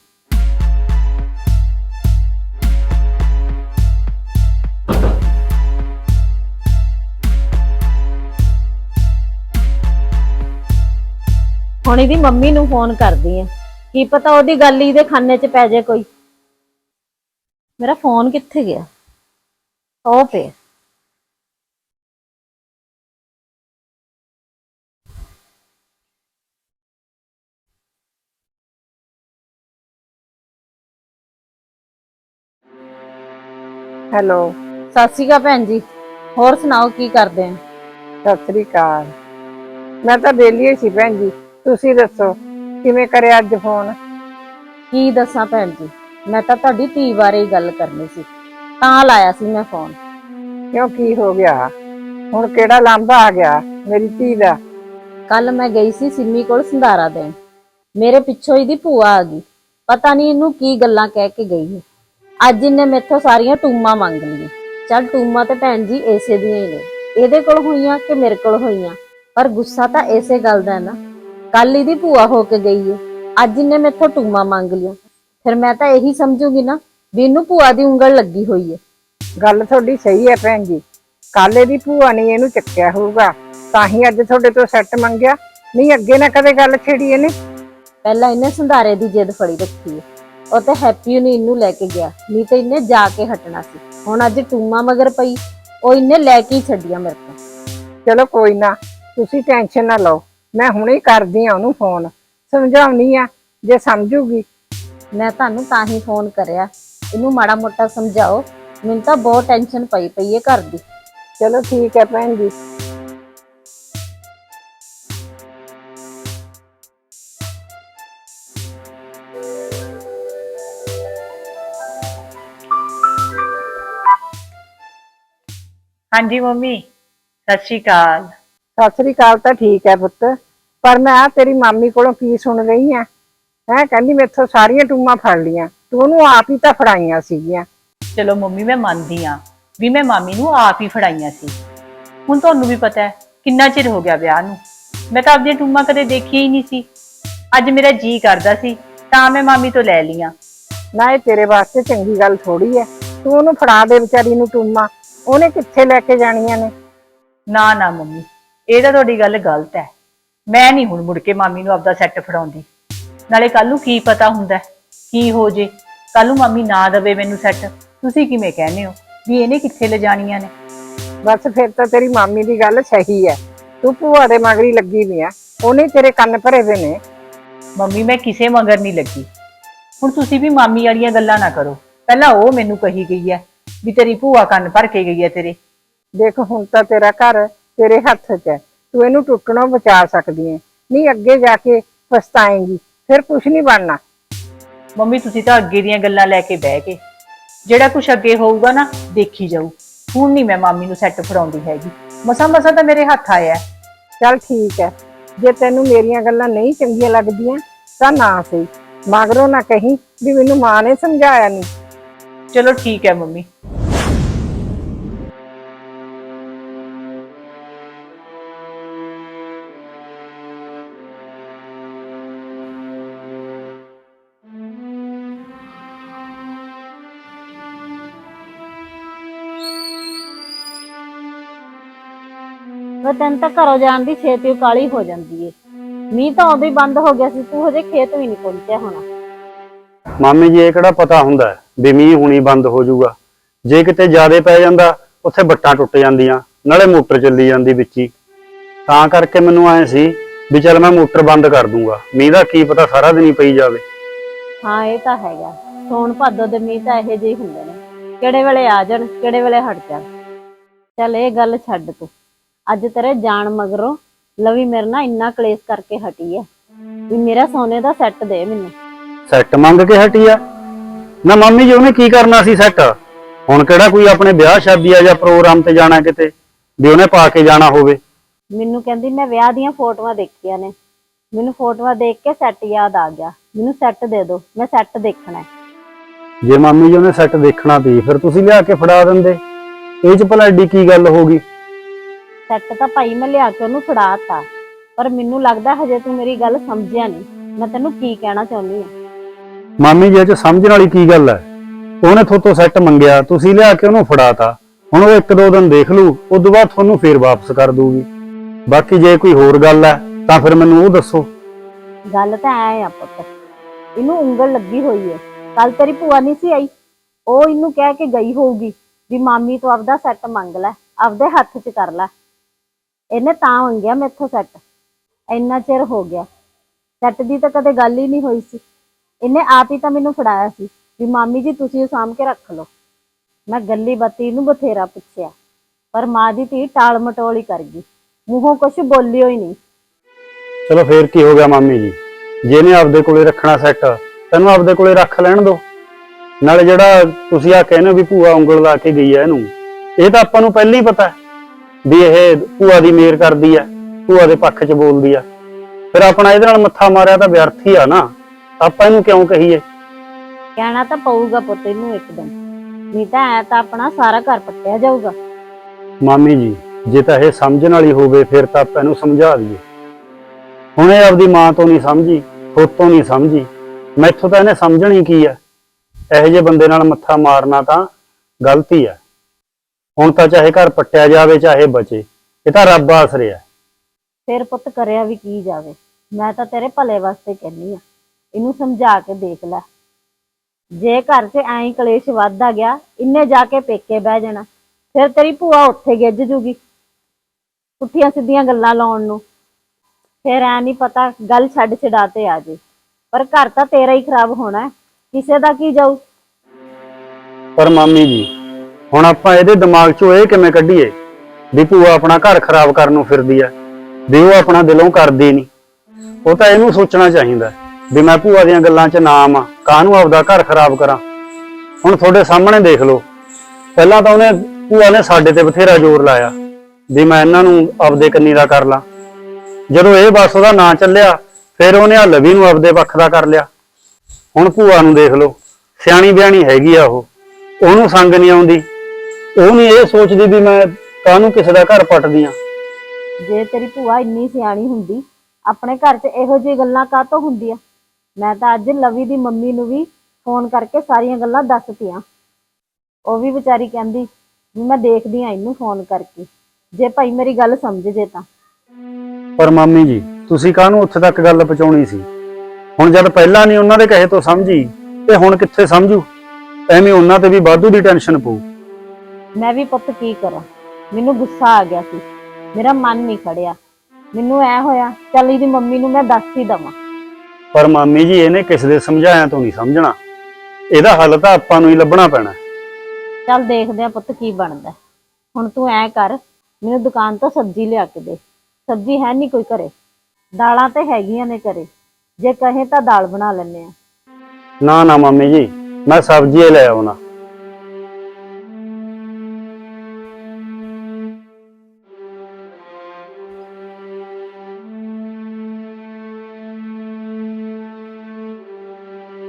ਹੁਣ ਇਹਦੀ ਮੰਮੀ ਨੂੰ ਫੋਨ ਕਰਦੀ ਆ। ਕੀ ਪਤਾ ਉਹਦੀ ਗੱਲ ਹੀ ਖਾਨੇ 'ਚ ਪੈ ਜਾਏ ਕੋਈ। ਮੇਰਾ ਫੋਨ ਕਿੱਥੇ ਗਿਆ? ਉਹ ਪਿਆ। ਹੈਲੋ। ਸਤਿ ਸ਼੍ਰੀ ਅਕਾਲ ਭੈਣ ਜੀ। ਹੋਰ ਸੁਣਾਓ ਕੀ ਕਰਦੇ ਆ ਸਤਿ ਸ੍ਰੀ ਅਕਾਲ। ਮੈਂ ਤਾਂ ਵਿਹਲੀ ਸੀ ਭੈਣ ਜੀ। ਤੁਸੀਂ ਦੱਸੋ ਕਿਵੇਂ ਕਰਿਆ ਅੱਜ ਫੋਨ? ਕੀ ਦੱਸਾਂ ਭੈਣ ਜੀ ਮੈਂ ਤਾਂ ਤੁਹਾਡੀ ਧੀ ਬਾਰੇ ਹੀ ਗੱਲ ਕਰਨੀ ਸੀ। ਤਾਂ ਲਾਇਆ ਸੀ ਮੈਂ ਫੋਨ। ਕਿਉਂ ਕੀ ਹੋ ਗਿਆ? ਹੁਣ ਕਿਹੜਾ ਲਾਂਭਾ ਆ ਗਿਆ ਮੇਰੀ ਧੀ ਦਾ? ਕੱਲ ਮੈਂ ਗਈ ਸੀ ਸਿੰਮੀ ਕੋਲ ਸੰਧਾਰਾ ਦੇਣ। ਮੇਰੇ ਪਿੱਛੋਂ ਇਹਦੀ ਭੂਆ ਆ ਗਈ। ਪਤਾ ਨਹੀਂ ਇਹਨੂੰ ਕੀ ਗੱਲਾਂ ਕਹਿ ਕੇ ਗਈ ਹੈ ਅੱਜ ਇਹਨੇ ਮੈਥੋਂ ਸਾਰੀਆਂ ਟੂਮਾਂ ਮੰਗ ਲਈਆਂ। ਚੱਲ ਟੂਮਾਂ ਤੇ ਭੈਣ ਜੀ ਏਸੇ ਦੀਆਂ ਹੀ ਨੇ। ਇਹਦੇ ਕੋਲ ਹੋਈਆਂ ਕਿ ਮੇਰੇ ਕੋਲ ਹੋਈਆਂ? ਪਰ ਗੁੱਸਾ ਤਾਂ ਏਸੇ ਗੱਲ ਦਾ ਹੈ ਨਾ। ਕੱਲ ਇਹਦੀ ਭੂਆ ਹੋ ਕੇ ਗਈ ਹੈ ਅੱਜ ਇਹਨੇ ਮੈਥੋਂ ਟੂਮਾਂ ਮੰਗ ਲਈਆਂ। ਫਿਰ ਮੈਂ ਤਾਂ ਇਹੀ ਸਮਝੂਗੀ ਨਾ ਵੀ ਇਹਨੂੰ ਭੂਆ ਦੀ ਉਂਗਲ ਲੱਗੀ ਹੋਈ ਹੈ ਗੱਲ ਤੁਹਾਡੀ ਸਹੀ ਹੈ ਭੈਣ ਜੀ। ਕੱਲ ਇਹਦੀ ਭੂਆ ਨੇ ਇਹਨੂੰ ਚੱਕਿਆ ਹੋਊਗਾ। ਤਾਂ ਹੀ ਅੱਜ ਤੁਹਾਡੇ ਤੋਂ ਸੈੱਟ ਮੰਗਿਆ। ਨਹੀਂ ਅੱਗੇ ਨਾ ਕਦੇ ਗੱਲ ਛੇੜੀ ਇਹਨੇ। ਪਹਿਲਾਂ ਇਹਨੇ ਸੰਧਾਰੇ ਦੀ ਜਿੱਦ ਫੜੀ ਰੱਖੀ ਹੈ ਉਹ ਤੇ ਹੈਪੀ ਨੂੰ ਇਹਨੂੰ ਲੈ ਕੇ ਗਿਆ। ਨਹੀਂ ਤੇ ਇਹਨੇ ਜਾ ਕੇ ਹਟਣਾ ਸੀ। ਹੁਣ ਅੱਜ ਟੂਮਾ ਮਗਰ ਪਈ ਉਹ ਇਹਨੇ ਲੈ ਕੇ ਹੀ ਛੱਡੀਆਂ ਮੇਰੇ ਤੋਂ। ਚਲੋ ਕੋਈ ਨਾ ਤੁਸੀਂ ਟੈਨਸ਼ਨ ਨਾ ਲਓ। ਮੈਂ ਹੁਣੇ ਹੀ ਕਰਦੀ ਆ ਉਹਨੂੰ ਫੋਨ ਸਮਝਾਉਣੀ ਆ ਜੇ ਸਮਝੂਗੀ। ਮੈਂ ਤੁਹਾਨੂੰ ਤਾਂ ਹੀ ਫੋਨ ਕਰਿਆ। ਇਹਨੂੰ ਮਾੜਾ ਮੋਟਾ ਸਮਝਾਓ। ਮੈਨੂੰ ਤਾਂ ਬਹੁਤ ਟੈਨਸ਼ਨ ਪਈ ਪਈ ਹੈ ਘਰ ਦੀ। ਚਲੋ ਠੀਕ ਹੈ ਭੈਣ ਜੀ। ਹਾਂਜੀ ਮੰਮੀ ਸਤਿ ਸ਼੍ਰੀ ਅਕਾਲ। ਸਤਿ ਸ੍ਰੀ ਅਕਾਲ ਤਾਂ ਠੀਕ ਹੈ ਪੁੱਤ ਪਰ ਮੈਂ ਆ ਤੇਰੀ ਮਾਮੀ ਕੋਲੋਂ ਕੀ ਸੁਣ ਰਹੀ ਆ ਹੈ ਕਹਿੰਦੀ ਮੈਥੋਂ ਸਾਰੀਆਂ ਟੂਮਾਂ ਫੜ ਲੀਆਂ ਤੂੰ ਉਹਨੂੰ ਆਪ ਹੀ ਤਾਂ ਫੜਾਈਆਂ ਸੀਗੀਆਂ। ਚਲੋ ਮੰਮੀ ਮੈਂ ਮੰਨਦੀ ਆ ਵੀ ਮੈਂ ਮਾਮੀ ਨੂੰ ਆਪ ਹੀ ਫੜਾਈਆਂ ਸੀ। ਹੁਣ ਤੁਹਾਨੂੰ ਵੀ ਪਤਾ ਹੈ ਕਿੰਨਾ ਚਿਰ ਹੋ ਗਿਆ ਵਿਆਹ ਨੂੰ। ਮੈਂ ਤਾਂ ਆਪਣੀਆਂ ਟੂਮਾਂ ਕਦੇ ਦੇਖੀਆਂ ਹੀ ਨਹੀਂ ਸੀ। ਅੱਜ ਮੇਰਾ ਜੀ ਕਰਦਾ ਸੀ ਤਾਂ ਮੈਂ ਮਾਮੀ ਤੋਂ ਲੈ ਲੀਆਂ ਨਾ ਇਹ ਤੇਰੇ ਵਾਸਤੇ ਚੰਗੀ ਗੱਲ ਥੋੜੀ ਹੈ। ਤੂੰ ਉਹਨੂੰ ਫੜਾ ਦੇ ਵਿਚਾਰੀ ਨੂੰ ਟੂਮਾਂ। ਉਹਨੇ ਕਿੱਥੇ ਲੈ ਕੇ ਜਾਣੀਆਂ ਨੇ? ਨਾ ਨਾ ਮੰਮੀ ਇਹ ਤਾਂ ਤੁਹਾਡੀ ਗੱਲ ਗਲਤ ਹੈ। ਮੈਂ ਨਹੀਂ ਹੁਣ ਮੁੜ ਕੇ ਮਾਮੀ ਨੂੰ ਆਪਦਾ ਸੈੱਟ ਫੜਾਉਂਦੀ। ਨਾਲੇ ਕੱਲ ਨੂੰ ਕੀ ਪਤਾ ਹੁੰਦਾ ਹੈ, ਕੀ ਹੋ ਜੇ? ਕੱਲ ਨੂੰ ਮਾਮੀ ਨਾ ਦਵੇ ਮੈਨੂੰ ਸੈੱਟ ਤੁਸੀਂ ਕਿਵੇਂ ਕਹਿੰਦੇ ਹੋ ਵੀ ਇਹਨੇ ਕਿੱਥੇ ਲਿਜਾਣੀਆਂ ਨੇ? ਬਸ ਫਿਰ ਤਾਂ ਤੇਰੀ ਮਾਮੀ ਦੀ ਗੱਲ ਸਹੀ ਹੈ। ਤੂੰ ਭੂਆ ਦੇ ਮਗਰੀ ਲੱਗੀ ਵੀ ਆ ਉਹਨੇ ਤੇਰੇ ਕੰਨ ਭਰੇ ਵੇ ਨੇ। ਮੰਮੀ ਮੈਂ ਕਿਸੇ ਮਗਰ ਨਹੀਂ ਲੱਗੀ। ਹੁਣ ਤੁਸੀਂ ਵੀ ਮਾਮੀ ਵਾਲੀਆਂ ਗੱਲਾਂ ਨਾ ਕਰੋ। ਪਹਿਲਾਂ ਉਹ ਮੈਨੂੰ ਕਹੀ ਗਈ ਹੈ ਵੀ ਤੇਰੀ ਭੂਆ ਕੰਨ ਭਰ ਕੇ ਗਈ ਹੈ ਤੇਰੇ। ਦੇਖ ਹੁਣ ਤਾਂ ਤੇਰਾ ਘਰ ਤੇਰੇ ਹੱਥ 'ਚ ਹੈ। ਤੂੰ ਇਹਨੂੰ ਟੁੱਟਣੋਂ ਬਚਾ ਸਕਦੀ ਹੈ। ਨਹੀਂ ਅੱਗੇ ਜਾ ਕੇ ਪਛਤਾਏਂਗੀ। ਫਿਰ ਕੁਝ ਨਹੀਂ ਬਣਨਾ। ਮੰਮੀ ਤੁਸੀਂ ਤਾਂ ਅੱਗੇ ਦੀਆਂ ਗੱਲਾਂ ਲੈ ਕੇ ਬਹਿ ਗਏ। ਜਿਹੜਾ ਕੁਝ ਅੱਗੇ ਹੋਊਗਾ ਨਾ ਦੇਖੀ ਜਾਊ। ਹੁਣ ਨਹੀਂ ਮੈਂ ਮਾਮੀ ਨੂੰ ਸੈੱਟ ਫੜਾਉਂਦੀ ਹੈਗੀ। ਮਸਾ ਮਸਾ ਤਾਂ ਮੇਰੇ ਹੱਥ ਆਇਆ। ਹੈ। ਚੱਲ ਠੀਕ ਹੈ। ਜੇ ਤੈਨੂੰ ਮੇਰੀਆਂ ਗੱਲਾਂ ਨਹੀਂ ਚੰਗੀਆਂ ਲੱਗਦੀਆਂ ਤਾਂ ਨਾ ਸਹੀ। ਮਗਰੋਂ ਨਾ ਕਹੀਂ ਵੀ ਮੈਨੂੰ ਮਾਂ ਨੇ ਸਮਝਾਇਆ ਨਹੀਂ। ਚਲੋ ਠੀਕ ਹੈ ਮੰਮੀ। ਉਹ ਤੈਨੂੰ ਤਾਂ ਘਰੋਂ ਜਾਣ ਦੀ ਛੇਤੀ ਕਾਲੀ ਹੋ ਜਾਂਦੀ ਏ। ਮੀਂਹ ਤਾਂ ਉਦੋਂ ਹੀ ਬੰਦ ਹੋ ਗਿਆ ਸੀ, ਤੂੰ ਹਜੇ ਖੇਤ ਵੀ ਨਹੀਂ ਪਹੁੰਚਿਆ ਹੋਣਾ। ਮਾਮੀ ਜੀ, ਇਹ ਕਿਹੜਾ ਪਤਾ ਹੁੰਦਾ ਹੈ ਵੀ ਮੀਂਹ ਹੁਣੀ ਬੰਦ ਹੋ ਜਾਊਗਾ। ਜੇ ਕਿਤੇ ਜ਼ਿਆਦੇ ਪੈ ਜਾਂਦਾ, ਉੱਥੇ ਬੱਟਾਂ ਟੁੱਟ ਜਾਂਦੀਆਂ, ਨਾਲੇ ਮੋਟਰ ਚੱਲੀ ਜਾਂਦੀ ਵਿੱਚ। ਹੀ ਤਾਂ ਕਰਕੇ ਮੈਨੂੰ ਐ ਸੀ ਵੀ ਚੱਲ ਮੈਂ ਮੋਟਰ ਬੰਦ ਕਰ ਦੂੰਗਾ। ਮੀਂਹ ਦਾ ਕੀ ਪਤਾ ਸਾਰਾ ਦਿਨ ਹੀ ਪਈ ਜਾਵੇ। ਹਾਂ, ਇਹ ਤਾਂ ਹੈਗਾ। ਸੋਣ ਭਾਦੋ ਦੇ ਮੀਂਹ ਤਾਂ ਇਹੋ ਜਿਹੇ ਹੁੰਦੇ ਨੇ। ਕਿਹੜੇ ਵੇਲੇ ਆ ਜਾਣ, ਕਿਹੜੇ ਵੇਲੇ ਹਟ ਜਾਣ। ਚੱਲ ਇਹ ਗੱਲ ਛੱਡ ਤੂੰ। ਅੱਜ ਤੇਰੇ ਜਾਣ ਮਗਰੋਂ ਲਵੀ ਮੇਰੇ ਨਾਲ ਇੰਨਾ ਕਲੇਸ਼ ਕਰਕੇ ਹਟੀ ਐ। ਵੀ ਮੇਰਾ ਸੋਨੇ ਦਾ ਸੈੱਟ ਦੇ ਮੈਨੂੰ। ਸੈੱਟ ਮੰਗ ਕੇ ਹਟੀ ਆ ਨਾ ਮੰਮੀ ਜੀ ਉਹਨੇ ਕੀ ਕਰਨਾ ਸੀ ਸੈੱਟ? ਹੁਣ ਕਿਹੜਾ ਕੋਈ ਆਪਣੇ ਵਿਆਹ ਸ਼ਾਦੀ ਆ ਜਾਂ ਪ੍ਰੋਗਰਾਮ ਤੇ ਜਾਣਾ ਕਿਤੇ ਵੀ ਉਹਨੇ ਪਾ ਕੇ ਜਾਣਾ ਹੋਵੇ? ਮੈਨੂੰ ਕਹਿੰਦੀ ਮੈਂ ਵਿਆਹ ਦੀਆਂ ਫੋਟੋਆਂ ਦੇਖੀਆਂ ਨੇ। ਮੈਨੂੰ ਫੋਟੋਆਂ ਦੇਖ ਕੇ ਸੈੱਟ ਯਾਦ ਆ ਗਿਆ। ਮੈਨੂੰ ਸੈੱਟ ਦੇ ਦਿਓ। ਮੈਂ ਸੈੱਟ ਦੇਖਣਾ ਹੈ। ਜੇ ਮੰਮੀ ਜੀ ਉਹਨੇ ਸੈੱਟ ਦੇਖਣਾ ਸੀ ਫਿਰ ਤੁਸੀਂ ਲਿਆ ਕੇ ਫੜਾ ਦਿੰਦੇ। ਇਹ ਚ ਭਲਾ ਕੀ ਗੱਲ ਹੋ ਗਈ? ਸੈੱਟ ਤਾਂ ਭਾਈ ਮੈਂ ਲਿਆ ਕੇ ਉਹਨੂੰ ਫੜਾਤਾ ਪਰ ਮੈਨੂੰ ਲੱਗਦਾ ਹਜੇ ਤੂੰ ਮੇਰੀ ਗੱਲ ਸਮਝਿਆ ਨਹੀਂ। ਮੈਂ ਤੈਨੂੰ ਕੀ ਕਹਿਣਾ ਚਾਹੁੰਦੀ ਹਾਂ? ਮਾਮੀ ਜੀ, ਇਹ ਚ ਸਮਝਣ ਵਾਲੀ ਕੀ ਗੱਲ ਹੈ? ਉਹਨੇ ਥੋਤੋਂ ਸੈੱਟ ਮੰਗਿਆ, ਤੁਸੀਂ ਲਿਆ ਕੇ ਉਹਨੂੰ ਫੜਾਤਾ। ਹੁਣ ਉਹ ਇੱਕ ਦੋ ਦਿਨ ਦੇਖ ਲੂ ਉਸ ਤੋਂ ਬਾਅਦ ਤੁਹਾਨੂੰ ਫੇਰ ਵਾਪਸ ਕਰ ਦੂਗੀ। ਬਾਕੀ ਜੇ ਕੋਈ ਹੋਰ ਗੱਲ ਹੈ, ਤਾਂ ਫਿਰ ਮੈਨੂੰ ਉਹ ਦੱਸੋ। ਗੱਲ ਤਾਂ ਐ ਆ ਪੁੱਤ, ਇਹਨੂੰ ਉਂਗਲ ਲੱਗੀ ਹੋਈ ਹੈ। ਕੱਲ ਤੇਰੀ ਭੂਆ ਨਹੀਂ ਸੀ ਆਈ। ਉਹ ਇਹਨੂੰ ਕਹਿ ਕੇ ਗਈ ਹੋਊਗੀ ਵੀ ਮਾਮੀ ਤੋਂ ਆਪਦਾ ਸੈੱਟ ਮੰਗ ਲੈ, ਆਪਦੇ ਹੱਥ 'ਚ ਕਰ ਲੈ। ਇਹਨੇ ਤਾਂ ਮੰਗਿਆ ਮੈਥੋਂ ਸੈੱਟ ਇੰਨਾ ਚਿਰ ਹੋ ਗਿਆ। ਸੈੱਟ ਦੀ ਤਾਂ ਕਦੇ ਗੱਲ ਹੀ ਨਹੀਂ ਹੋਈ ਸੀ। ਇਹਨੇ ਆਪ ਹੀ ਤਾਂ ਮੈਨੂੰ ਫੜਾਇਆ ਸੀ ਵੀ ਮਾਮੀ ਜੀ ਤੁਸੀਂ ਉਹ ਸਾਂਭ ਕੇ ਰੱਖ ਲਓ। ਮੈਂ ਗੱਲੀ ਬੱਤੀ ਨੂੰ ਬਥੇਰਾ ਪੁੱਛਿਆ, ਪਰ ਮਾਂ ਦੀ ਧੀ ਟਾਲ ਮਟੋਲ ਹੀ ਕਰ ਗਈ। ਮੂੰਹੋਂ ਕੁਝ ਬੋਲਿਓ ਹੀ ਨਹੀਂ। ਚਲੋ ਫੇਰ ਕੀ ਹੋ ਗਿਆ ਮਾਮੀ ਜੀ? ਜਿਹਨੇ ਆਪਦੇ ਕੋਲੇ ਰੱਖਣਾ ਸੈੱਟ ਤੈਨੂੰ ਆਪਦੇ ਕੋਲੇ ਰੱਖ ਲੈਣ ਦੋ। ਨਾਲੇ ਜਿਹੜਾ ਤੁਸੀਂ ਆ ਕਹਿੰਦੇ ਹੋ ਵੀ ਭੂਆ ਉਂਗਲ ਲਾ ਕੇ ਗਈ ਹੈ ਇਹਨੂੰ, ਇਹ ਤਾਂ ਆਪਾਂ ਨੂੰ ਪਹਿਲਾਂ ਹੀ ਪਤਾ ਵੀ ਇਹ ਭੂਆ ਦੀ ਮੇਰ ਕਰਦੀ ਹੈ ਭੂਆ ਦੇ ਪੱਖ 'ਚ ਬੋਲਦੀ ਆ। ਫਿਰ ਆਪਣਾ ਇਹਦੇ ਨਾਲ ਮੱਥਾ ਮਾਰਿਆ ਤਾਂ ਵਿਅਰਥ ਹੀ ਆ ਨਾ। ਆਪਾਂ ਇਹਨੂੰ ਕਿਉਂ ਕਹੀਏ? ਕਹਿਣਾ ਤਾਂ ਪਊਗਾ ਪੁੱਤ ਇਹਨੂੰ ਇੱਕਦਮ। ਨਹੀਂ ਤਾਂ ਐ ਤਾਂ ਆਪਣਾ ਸਾਰਾ ਘਰ ਪੱਟਿਆ ਜਾਊਗਾ। ਮਾਮੀ ਜੀ ਜੇ ਤਾਂ ਇਹ ਸਮਝਣ ਵਾਲੀ ਹੋਵੇ ਫਿਰ ਤਾਂ ਆਪਾਂ ਇਹਨੂੰ ਸਮਝਾ ਦਈਏ। ਹੁਣ ਇਹ ਆਪਦੀ ਮਾਂ ਤੋਂ ਨਹੀਂ ਸਮਝੀ ਖੁਦ ਤੋਂ ਨਹੀਂ ਸਮਝੀ। ਮੈਥੋਂ ਤਾਂ ਇਹਨੇ ਸਮਝਣੀ ਕੀ ਆ? ਇਹੋ ਜਿਹੇ ਬੰਦੇ ਨਾਲ ਮੱਥਾ ਮਾਰਨਾ ਤਾਂ ਗਲਤੀ ਆ। ਹੁਣ ਤਾਂ ਚਾਹੇ ਘਰ ਪੱਟਿਆ ਜਾਵੇ ਚਾਹੇ ਬਚੇ ਇਹ ਤਾਂ ਰੱਬ ਆਸਰੇ ਆ। ਫਿਰ ਪੁੱਤ ਕਰਿਆ ਵੀ ਕੀ ਜਾਵੇ? ਮੈਂ ਤਾਂ ਤੇਰੇ ਭਲੇ ਵਾਸਤੇ ਕਹਿੰਨੀ ਆ। ਇਹਨੂੰ ਸਮਝਾ ਕੇ ਦੇਖ ਲੈ। ਜੇ ਘਰ 'ਚ ਐਂ ਹੀ ਕਲੇਸ਼ ਵੱਧਦਾ ਗਿਆ, ਇੰਨੇ ਜਾ ਕੇ ਪੇਕੇ ਬਹਿ ਜਾਣਾ, ਫਿਰ ਤੇਰੀ ਭੂਆ ਉੱਥੇ ਗਿੱਜ ਜੂਗੀ ਪੁੱਠੀਆਂ ਸਿੱਧੀਆਂ ਗੱਲਾਂ ਲਾਉਣ ਨੂੰ। ਫਿਰ ਐ ਨਹੀਂ ਪਤਾ ਗੱਲ ਛੱਡ ਛਡਾ ਤੇ ਆ ਜੇ। ਪਰ ਘਰ ਤਾਂ ਤੇਰਾ ਹੀ ਖਰਾਬ ਹੋਣਾ ਹੈ, ਕਿਸੇ ਦਾ ਕੀ ਜਾਊ? ਪਰ ਮਾਮੀ ਜੀ, ਹੁਣ ਆਪਾਂ ਇਹਦੇ ਦਿਮਾਗ 'ਚੋਂ ਇਹ ਕਿਵੇਂ ਕੱਢੀਏ ਵੀ ਭੂਆ ਆਪਣਾ ਘਰ ਖਰਾਬ ਕਰਨ ਨੂੰ ਫਿਰਦੀ ਆ, ਵੀ ਉਹ ਆਪਣਾ ਦਿਲੋਂ ਕਰਦੀ ਨਹੀਂ। ਉਹ ਤਾਂ ਇਹਨੂੰ ਸੋਚਣਾ ਚਾਹੀਦਾ। ਵੀ ਮੈਂ ਭੂਆ ਦੀਆਂ ਗੱਲਾਂ 'ਚ ਨਾ ਆਵਾਂ ਕਾਹਨੂੰ ਆਪਦਾ ਘਰ ਖਰਾਬ ਕਰਾਂ? ਹੁਣ ਤੁਹਾਡੇ ਸਾਹਮਣੇ ਦੇਖ ਲਓ। ਪਹਿਲਾਂ ਤਾਂ ਉਹਨੇ, ਭੂਆ ਨੇ ਸਾਡੇ ਤੇ ਬਥੇਰਾ ਜ਼ੋਰ ਲਾਇਆ ਵੀ ਮੈਂ ਇਹਨਾਂ ਨੂੰ ਆਪਦੇ ਕੰਨੀ ਦਾ ਕਰ ਲਾਂ। ਜਦੋਂ ਇਹ ਬਸ ਉਹਦਾ ਨਾਂ ਚੱਲਿਆ, ਫਿਰ ਉਹਨੇ ਆ ਲਵੀ ਨੂੰ ਆਪਦੇ ਪੱਖ ਦਾ ਕਰ ਲਿਆ। ਹੁਣ ਭੂਆ ਨੂੰ ਦੇਖ ਲਓ, ਸਿਆਣੀ ਬਿਆਣੀ ਹੈਗੀ ਆ ਉਹ। ਉਹਨੂੰ ਸੰਗ ਨਹੀਂ ਆਉਂਦੀ। ਉਹ ਨਹੀਂ ਇਹ ਸੋਚਦੀ ਵੀ ਮੈਂ ਕਾਹਨੂੰ ਕਿਸੇ ਦਾ ਘਰ ਪਟਦੀ ਆ। ਜੇ ਤੇਰੀ ਭੂਆ ਇੰਨੀ ਸਿਆਣੀ ਹੁੰਦੀ, ਆਪਣੇ ਘਰ 'ਚ ਇਹੋ ਜਿਹੀ ਗੱਲਾਂ ਕਾਹ ਤੋਂ ਹੁੰਦੀਆਂ? ਮੈਂ ਤਾਂ ਅੱਜ ਲਵੀ ਦੀ ਮੰਮੀ ਨੂੰ ਵੀ ਫੋਨ ਕਰਕੇ ਸਾਰੀਆਂ ਗੱਲਾਂ ਦੱਸਤੀਆਂ। ਉਹ ਵੀ ਵਿਚਾਰੀ ਕਹਿੰਦੀ ਵੀ ਮੈਂ ਦੇਖਦੀ ਆ ਇਹਨੂੰ ਫੋਨ ਕਰਕੇ। ਜੇ ਭਾਈ ਮੇਰੀ ਗੱਲ ਸਮਝ ਜੇ ਤਾਂ। ਪਰ ਮਾਮੀ ਜੀ ਤੁਸੀਂ ਕਾਹਨੂੰ ਉੱਥੇ ਤੱਕ ਗੱਲ ਪਹੁੰਚਾਉਣੀ ਸੀ? ਹੁਣ ਜਦ ਪਹਿਲਾਂ ਨਹੀਂ ਉਹਨਾਂ ਦੇ ਕਹੇ ਤੋਂ ਸਮਝੀ ਤੇ ਹੁਣ ਕਿੱਥੇ ਸਮਝੂ? ਐਵੇਂ ਉਹਨਾਂ ਤੇ ਵੀ ਵਾਧੂ ਦੀ ਟੈਨਸ਼ਨ ਪਊ। ਮੈਂ ਵੀ ਪੁੱਤ ਕੀ ਕਰਾਂ? ਮੈਨੂੰ ਗੁੱਸਾ ਆ ਗਿਆ ਸੀ। ਮੇਰਾ ਮਨ ਨਹੀਂ ਖੜਿਆ। ਮੈਨੂੰ ਐ ਹੋਇਆ ਚੱਲ ਇਹਦੀ ਮੰਮੀ ਨੂੰ ਮੈਂ ਦੱਸ ਹੀ ਦਵਾਂ। ਪਰ ਮਾਮੀ ਜੀ ਇਹਨੇ ਕਿਸੇ ਦੇ ਸਮਝਾਇਆ ਤੋਂ ਨਹੀਂ ਸਮਝਣਾ। ਇਹਦਾ ਹੱਲ ਤਾਂ ਆਪਾਂ ਨੂੰ ਹੀ ਲੱਭਣਾ ਪੈਣਾ। ਚੱਲ ਦੇਖਦੇ ਆ ਪੁੱਤ ਕੀ ਬਣਦਾ ਹੁਣ ਤੂੰ ਐ ਕਰ ਮੈਨੂੰ ਦੁਕਾਨ ਤੋਂ ਸਬਜ਼ੀ ਲਿਆ ਕੇ ਦੇ। ਸਬਜ਼ੀ ਹੈ ਨਹੀਂ ਕੋਈ ਘਰੇ। ਦਾਲਾਂ ਤੇ ਹੈਗੀਆਂ ਨੇ ਘਰੇ। ਜੇ ਕਹੇ ਤਾਂ ਦਾਲ ਬਣਾ ਲੈਣੇ ਆ ਨਾ ਨਾ ਮਾਮੀ ਜੀ ਮੈਂ ਸਬਜ਼ੀ ਹੀ ਲੈ ਆਉਣਾ।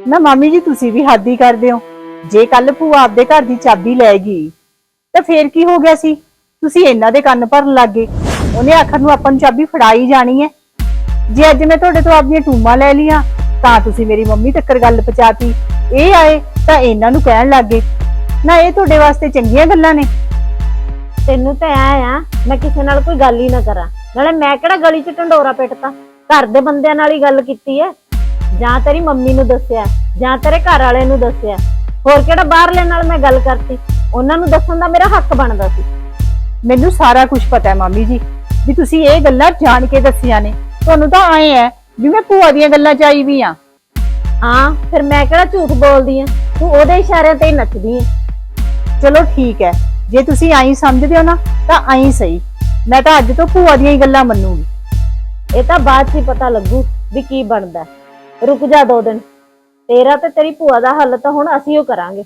ਨਾ ਮਾਮੀ ਜੀ, ਤੁਸੀਂ ਵੀ ਹੱਦ ਹੀ ਕਰਦੇ ਹੋ। ਜੇ ਕੱਲ ਭੂਆ ਆਪਦੇ ਘਰ ਦੀ ਚਾਬੀ ਲੈ ਗਈ, ਤਾਂ ਫੇਰ ਕੀ ਹੋ ਗਿਆ ਸੀ? ਤੁਸੀਂ ਇਹਨਾਂ ਦੇ ਕੰਨ ਭਰਨ ਲੱਗ ਗਏ। ਉਹਨੇ ਆਖਰ ਨੂੰ ਆਪਾਂ ਨੂੰ ਚਾਬੀ ਫੜਾਈ ਜਾਣੀ ਹੈ। ਜੇ ਅੱਜ ਮੈਂ ਤੁਹਾਡੇ ਤੋਂ ਆਪਣੀਆਂ ਟੂਮਾਂ ਲੈ ਲੀਆਂ ਤਾਂ ਤੁਸੀਂ ਮੇਰੀ ਮੰਮੀ ਤੱਕਰ ਗੱਲ ਪਹੁੰਚਾਤੀ। ਇਹ ਆਏ ਤਾਂ ਇਹਨਾਂ ਨੂੰ ਕਹਿਣ ਲੱਗ ਗਏ। ਨਾ ਇਹ ਤੁਹਾਡੇ ਵਾਸਤੇ ਚੰਗੀਆਂ ਗੱਲਾਂ ਨੇ। ਤੈਨੂੰ ਤਾਂ ਐ ਆ, ਮੈਂ ਕਿਸੇ ਨਾਲ ਕੋਈ ਗੱਲ ਹੀ ਨਾ ਕਰਾਂ। ਨਾਲੇ ਮੈਂ ਕਿਹੜਾ ਗਲੀ 'ਚ ਢੰਡੋਰਾ ਪਿੱਟਤਾ? ਘਰ ਦੇ ਬੰਦਿਆਂ ਨਾਲ ਹੀ ਗੱਲ ਕੀਤੀ ਐ ਜਾਂ ਤੇਰੀ ਮੰਮੀ ਨੂੰ ਦੱਸਿਆ ਜਾਂ ਤੇਰੇ ਘਰ ਵਾਲੇ ਨੂੰ ਦੱਸਿਆ। ਹੋਰ ਕਿਹੜਾ ਬਾਹਰਲੇ ਨਾਲ ਮੈਂ ਗੱਲ ਕਰਤੀ? ਉਹਨਾਂ ਨੂੰ ਦੱਸਣ ਦਾ ਮੇਰਾ ਹੱਕ ਬਣਦਾ ਸੀ। ਮੈਨੂੰ ਸਾਰਾ ਕੁਝ ਪਤਾ ਹੈ ਮਾਮੀ ਜੀ ਵੀ ਤੁਸੀਂ ਇਹ ਗੱਲਾਂ ਜਾਣ ਕੇ ਦੱਸੀਆਂ ਨੇ। ਤੁਹਾਨੂੰ ਤਾਂ ਆਏ ਹੈ ਵੀ ਮੈਂ ਭੂਆ ਦੀਆਂ ਗੱਲਾਂ ਚ ਆਈ ਵੀ ਆ ਹਾਂ ਫਿਰ ਮੈਂ ਕਿਹੜਾ ਝੂਠ ਬੋਲਦੀ ਆ ਤੂੰ ਉਹਦੇ ਇਸ਼ਾਰਿਆਂ ਤੇ ਹੀ ਨੱਚਦੀ ਐ ਚਲੋ ਠੀਕ ਹੈ ਜੇ ਤੁਸੀਂ ਆਈ ਸਮਝਦੇ ਹੋ ਨਾ ਤਾਂ ਆਈ ਸਹੀ। ਮੈਂ ਤਾਂ ਅੱਜ ਤੋਂ ਭੂਆ ਦੀਆਂ ਹੀ ਗੱਲਾਂ ਮੰਨੂਗੀ। ਇਹ ਤਾਂ ਬਾਅਦ 'ਚ ਹੀ ਪਤਾ ਲੱਗੂ ਵੀ ਕੀ ਬਣਦਾ। ਰੁਕ ਜਾ ਦੋ ਦਿਨ। ਤੇਰਾ ਤੇ ਤੇਰੀ ਭੂਆ ਦਾ ਹੱਲ ਤਾਂ ਹੁਣ ਅਸੀਂ ਉਹ ਕਰਾਂਗੇ।